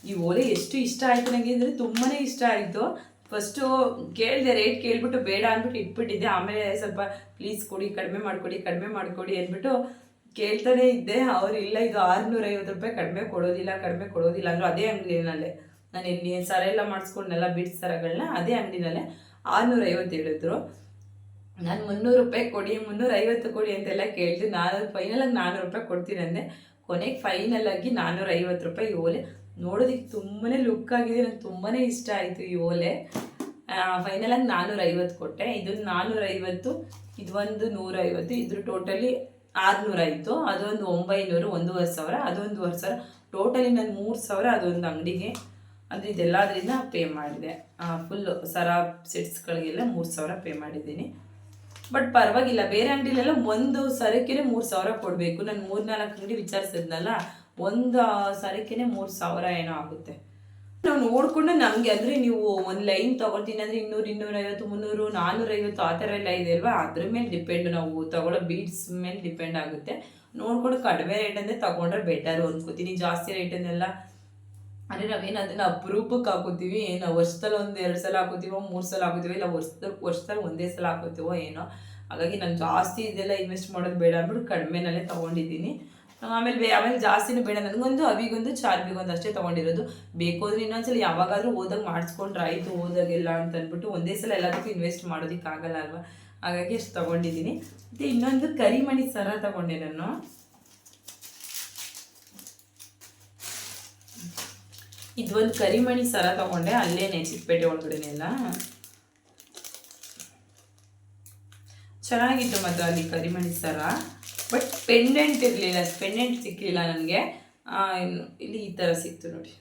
Speaker 1: ಈ ಓಲೆ ಎಷ್ಟು ಇಷ್ಟ ಆಯ್ತು ನನಗೆ ಅಂದ್ರೆ ತುಂಬಾನೇ ಇಷ್ಟ ಆಯ್ತು. ಫಸ್ಟು ಕೇಳಿದೆ ರೇಟ್ ಕೇಳ್ಬಿಟ್ಟು ಬೇಡ ಅಂದ್ಬಿಟ್ಟು ಇಟ್ಬಿಟ್ಟಿದ್ದೆ. ಆಮೇಲೆ ಸ್ವಲ್ಪ ಪ್ಲೀಸ್ ಕೊಡಿ, ಕಡಿಮೆ ಮಾಡ್ಕೊಡಿ ಕಡಿಮೆ ಮಾಡ್ಕೊಡಿ ಅಂದ್ಬಿಟ್ಟು ಕೇಳ್ತಾನೆ ಇದ್ದೆ, ಅವ್ರು ಇಲ್ಲ, ಇದು ಆರುನೂರೈವತ್ತು ರೂಪಾಯಿ ಕಡಿಮೆ ಕೊಡೋದಿಲ್ಲ ಕಡಿಮೆ ಕೊಡೋದಿಲ್ಲ ಅಂದ್ರೆ ಅದೇ ಅಂಗಡಿನಲ್ಲೇ. ನಾನು ಇಲ್ಲಿ ಸರ ಎಲ್ಲ ಮಾಡಿಸ್ಕೊಂಡೆಲ್ಲ ಬಿಡ್ಸ್ ಸರಗಳನ್ನ ಅದೇ ಅಂಗಡಿನಲ್ಲೇ ಆರುನೂರೈವತ್ತು ಹೇಳಿದ್ರು. ನಾನು ಮುನ್ನೂರು ರೂಪಾಯಿ ಕೊಡಿ ಮುನ್ನೂರ ಐವತ್ತು ಕೊಡಿ ಅಂತೆಲ್ಲ ಕೇಳಿದೆ, ನಾನು ಫೈನಲ್ ಆಗಿ ನಾನ್ನೂರು ರೂಪಾಯಿ ಕೊಡ್ತೀನಿ ಅಂದೆ. ಕೊನೆಗೆ ಫೈನಲ್ ಆಗಿ ನಾನ್ನೂರ ಐವತ್ತು ರೂಪಾಯಿ ಓಲೆ. ನೋಡೋದಕ್ಕೆ ತುಂಬಾ ಲುಕ್ ಆಗಿದೆ, ನಂಗೆ ತುಂಬಾ ಇಷ್ಟ ಆಯಿತು ಈ ಓಲೆ. ಫೈನಲ್ ಆಗಿ ನಾನ್ನೂರ ಐವತ್ತು ಕೊಟ್ಟೆ. ಇದು ನಾನ್ನೂರ ಐವತ್ತು ಇದು ಒಂದು ನೂರ ಐವತ್ತು ಇದ್ರ ಟೋಟಲಿ ಆರುನೂರ ಇತ್ತು. ಅದೊಂದು ಒಂಬೈನೂರು, ಒಂದೂವರೆ ಸಾವಿರ, ಅದೊಂದುವರೆ ಸಾವಿರ. ಟೋಟಲಿ ನಾನು ಮೂರು ಸಾವಿರ ಅದೊಂದು ಅಂಗಡಿಗೆ. ಅಂದರೆ ಇದೆಲ್ಲದರಿಂದ ಪೇ ಮಾಡಿದೆ. ಫುಲ್ ಸರ ಸೆಟ್ಸ್ಗಳಿಗೆಲ್ಲ ಮೂರು ಸಾವಿರ ಪೇ ಮಾಡಿದ್ದೀನಿ. ಬಟ್ ಪರವಾಗಿಲ್ಲ, ಬೇರೆ ಅಂಗಡಿಲೆಲ್ಲ ಒಂದು ಸರಕ್ಕೆ ಮೂರು ಸಾವಿರ ಕೊಡಬೇಕು. ನಾನು ಮೂರ್ನಾಲ್ಕು ಅಂಗಡಿ ವಿಚಾರಿಸಿದ್ನಲ್ಲ, ಒಂದು ಸರಕ್ಕೆ ಮೂರು ಸಾವಿರ ಏನೋ ಆಗುತ್ತೆ. ನಾವು ನೋಡ್ಕೊಂಡು ನಮಗೆ ಅಂದರೆ ನೀವು ಒಂದು ಲೈನ್ ತೊಗೊಳ್ತೀನಿ ಅಂದರೆ ಇನ್ನೂರು ಇನ್ನೂರೈವತ್ತು ಮುನ್ನೂರು ನಾನ್ನೂರೈವತ್ತು ಆ ಥರ ಎಲ್ಲ ಇದೆ ಅಲ್ವಾ? ಅದ್ರ ಮೇಲೆ ಡಿಪೆಂಡ್ ನಾವು ತಗೊಳ್ಳೋ ಬೀಡ್ಸ್ ಮೇಲೆ ಡಿಪೆಂಡ್ ಆಗುತ್ತೆ. ನೋಡ್ಕೊಂಡು ಕಡಿಮೆ ರೇಟ್ ಅಂದರೆ ತಗೊಂಡ್ರೆ ಬೆಟರು ಅನ್ಕೋತೀನಿ. ಜಾಸ್ತಿ ರೇಟನ್ನೆಲ್ಲ ಅಂದ್ರೆ ನಾವೇನು ಅದನ್ನ ಅಪರೂಪಕ್ಕೆ ಹಾಕೋತೀವಿ? ಏನೋ ವರ್ಷದಲ್ಲಿ ಒಂದು ಎರಡು ಸಲ ಹಾಕೋತೀವೋ, ಮೂರು ಸಲ ಹಾಕೋತೀವೋ, ಇಲ್ಲ ವರ್ಷದಲ್ಲಿ ವರ್ಷದಲ್ಲಿ ಒಂದೇ ಸಲ ಹಾಕೋತೀವೋ ಏನೋ. ಹಾಗಾಗಿ ನಾನು ಜಾಸ್ತಿ ಇದೆಲ್ಲ ಇನ್ವೆಸ್ಟ್ ಮಾಡೋದು ಬೇಡ ಅಂದ್ಬಿಟ್ಟು ಕಡಿಮೆನಲ್ಲೇ ತೊಗೊಂಡಿದ್ದೀನಿ. ಆಮೇಲೆ ಬೇ ಆಮೇಲೆ ಜಾಸ್ತಿನೂ ಬೇಡ ನನಗೊಂದು ಅವಿಗೊಂದು ಚಾರ್ವಿಗೊಂದು ಅಷ್ಟೇ ತೊಗೊಂಡಿರೋದು. ಬೇಕೋದ್ರೆ ಇನ್ನೊಂದ್ಸಲ ಯಾವಾಗಾದ್ರೂ ಓದಾಗ ಮಾಡಿಸ್ಕೊಂಡ್ರೆ ಆಯಿತು ಓದಾಗೆಲ್ಲ ಅಂತ ಅಂದ್ಬಿಟ್ಟು ಒಂದೇ ಸಲ ಎಲ್ಲದಕ್ಕೂ ಇನ್ವೆಸ್ಟ್ ಮಾಡೋದಕ್ಕಾಗಲ್ಲ ಅಲ್ವಾ? ಹಾಗಾಗಿ ಅಷ್ಟು ತೊಗೊಂಡಿದ್ದೀನಿ. ಮತ್ತು ಇನ್ನೊಂದು ಕರಿಮಣಿ ಸರ ತೊಗೊಂಡೆ ನಾನು. ಇದೊಂದು ಕರಿಮಣಿ ಸರ ತಗೊಂಡೆ, ಅಲ್ಲೇನೆ ಚಿಕ್ಕಪೇಟೆ ಒಳಗಡೆನೆಲ್ಲ. ಚೆನ್ನಾಗಿತ್ತು ಮತ್ತು ಅಲ್ಲಿ ಕರಿಮಣಿ ಸರ. ಬಟ್ ಪೆಂಡೆಂಟ್ ಇರಲಿಲ್ಲ ಪೆಂಡೆಂಟ್ ಸಿಕ್ಕಲಿಲ್ಲ ನನಗೆ. ಇಲ್ಲಿ ಈ ಥರ ಸಿಕ್ತು ನೋಡಿ.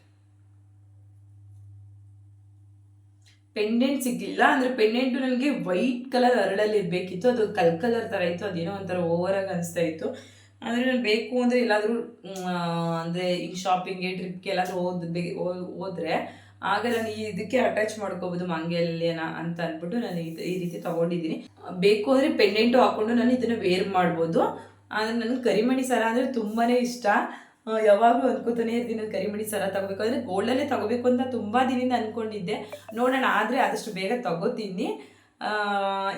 Speaker 1: ಪೆಂಡೆಂಟ್ ಸಿಗ್ಲಿಲ್ಲ ಅಂದರೆ ಪೆಂಡೆಂಟು ನನಗೆ ವೈಟ್ ಕಲರ್ ಅರಳಲ್ಲಿ ಇರಬೇಕಿತ್ತು. ಅದು ಕಲ್ ಕಲರ್ ಥರ ಇತ್ತು, ಅದೇನೋ ಒಂಥರ ಓವರ್ ಆಗಿ ಅನಿಸ್ತಾ ಇತ್ತು. ಅಂದರೆ ನಾನು ಬೇಕು ಅಂದರೆ ಎಲ್ಲಾದರೂ ಅಂದರೆ ಈಗ ಶಾಪಿಂಗ್ಗೆ ಟ್ರಿಪ್ಗೆ ಎಲ್ಲಾದರೂ ಹೋದ್ ಹೋದ್ರೆ, ಆಗ ನಾನು ಈ ಇದಕ್ಕೆ ಅಟ್ಯಾಚ್ ಮಾಡ್ಕೋಬೋದು ಮಂಗಲ್ಯನ ಅಂತ ಅಂದ್ಬಿಟ್ಟು ನಾನು ಇದು- ಈ ರೀತಿ ತಗೊಂಡಿದ್ದೀನಿ. ಬೇಕು ಅಂದರೆ ಪೆಂಡೆಂಟು ಹಾಕೊಂಡು ನಾನು ಇದನ್ನು ವೇರ್ ಮಾಡ್ಬೋದು. ಆದರೆ ನನಗೆ ಕರಿಮಣಿ ಸರ ಅಂದರೆ ತುಂಬಾ ಇಷ್ಟ. ಯಾವಾಗಲೂ ಅನ್ಕೋತಾನೆ ಇರ್ತೀನಿ ನಾನು ಕರಿಮಣಿ ಸರ ತಗೋಬೇಕು. ಅಂದರೆ ಗೋಲ್ಡಲ್ಲೇ ತಗೋಬೇಕು ಅಂತ ತುಂಬ ದಿನದಿಂದ ಅನ್ಕೊಂಡಿದ್ದೆ. ನೋಡೋಣ, ಆದರೆ ಆದಷ್ಟು ಬೇಗ ತಗೋತೀನಿ.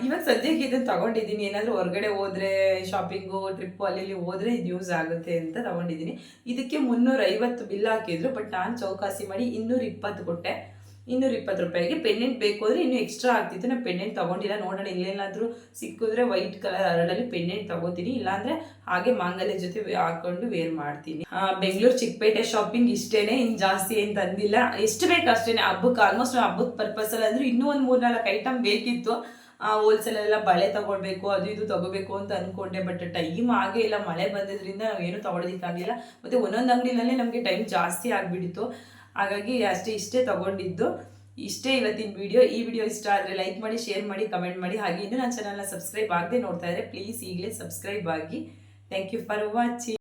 Speaker 1: ಇವಾಗ ಸದ್ಯಕ್ಕೆ ಇದನ್ನು ತಗೊಂಡಿದ್ದೀನಿ. ಏನಾದರೂ ಹೊರಗಡೆ ಹೋದರೆ ಶಾಪಿಂಗು ಟ್ರಿಪ್ಪು ಅಲ್ಲಿ ಹೋದ್ರೆ ಇದು ಯೂಸ್ ಆಗುತ್ತೆ ಅಂತ ತಗೊಂಡಿದ್ದೀನಿ. ಇದಕ್ಕೆ ಮುನ್ನೂರೈವತ್ತು ಬಿಲ್ ಹಾಕಿದ್ರು ಬಟ್ ನಾನು ಚೌಕಾಸಿ ಮಾಡಿ ಇನ್ನೂರ ಇಪ್ಪತ್ತು ಕೊಟ್ಟೆ. ಇನ್ನೂರ ಇಪ್ಪತ್ತು ರೂಪಾಯಿಗೆ ಪೆಂಡೆಂಟ್ ಬೇಕು ಅಂದರೆ ಇನ್ನೂ ಎಕ್ಸ್ಟ್ರಾ ಆಗ್ತಿತ್ತು. ನಾನು ಪೆಂಡೆಂಟ್ ತಗೊಂಡಿಲ್ಲ. ನೋಡೋಣ ಇಲ್ಲೇನಾದರೂ ಸಿಕ್ಕಿದ್ರೆ ವೈಟ್ ಕಲರ್ ಅರಳಲ್ಲಿ ಪೆಂಡೆಂಟ್ ತೊಗೋತೀನಿ. ಇಲ್ಲಾಂದರೆ ಹಾಗೆ ಮಾಂಗಲ್ಯ ಜೊತೆ ಹಾಕೊಂಡು ವೇರ್ ಮಾಡ್ತೀನಿ. ಬೆಂಗಳೂರು ಚಿಕ್ಕಪೇಟೆ ಶಾಪಿಂಗ್ ಇಷ್ಟೇನೆ. ಇನ್ನು ಜಾಸ್ತಿ ಏನು ತಂದಿಲ್ಲ. ಎಷ್ಟು ಬೇಕು ಅಷ್ಟೇ ಹಬ್ಬಕ್ಕೆ ಆಲ್ಮೋಸ್ಟ್ ಹಬ್ಬದ ಪರ್ಪಸಲ್ಲಿ ಅಂದ್ರೆ ಇನ್ನೂ ಒಂದು ಮೂರ್ನಾಲ್ಕು ಐಟಮ್ ಬೇಕಿತ್ತು. ಹೋಲ್ಸೇಲೆಲ್ಲ ಬಳೆ ತಗೊಳ್ಬೇಕು, ಅದು ಇದು ತಗೋಬೇಕು ಅಂತ ಅಂದ್ಕೊಂಡೆ ಬಟ್ ಟೈಮ್ ಆಗೇ ಇಲ್ಲ. ಮಳೆ ಬಂದಿದ್ರಿಂದ ನಾವು ಏನು ತಗೊಳೋದಕ್ಕಾಗಲಿಲ್ಲ. ಮತ್ತು ಒಂದೊಂದು ಅಂಗಡಿಯಲ್ಲೇ ನಮಗೆ ಟೈಮ್ ಜಾಸ್ತಿ ಆಗಿಬಿಟ್ಟಿತ್ತು. ಹಾಗಾಗಿ ಅಷ್ಟೇ ಇಷ್ಟೇ ತಗೊಂಡಿದ್ದು. ಇಷ್ಟೇ ಇವತ್ತಿನ ವಿಡಿಯೋ ಈ ವಿಡಿಯೋ ಇಷ್ಟ ಆದರೆ ಲೈಕ್ ಮಾಡಿ ಶೇರ್ ಮಾಡಿ ಕಮೆಂಟ್ ಮಾಡಿ. ಹಾಗೆ ಇನ್ನೂ ನನ್ನ ಚಾನಲ್ನ ಸಬ್ಸ್ಕ್ರೈಬ್ ಆಗದೆ ನೋಡ್ತಾ ಇದ್ದರೆ ಪ್ಲೀಸ್ ಈಗಲೇ ಸಬ್ಸ್ಕ್ರೈಬ್ ಆಗಿ. Thank you for watching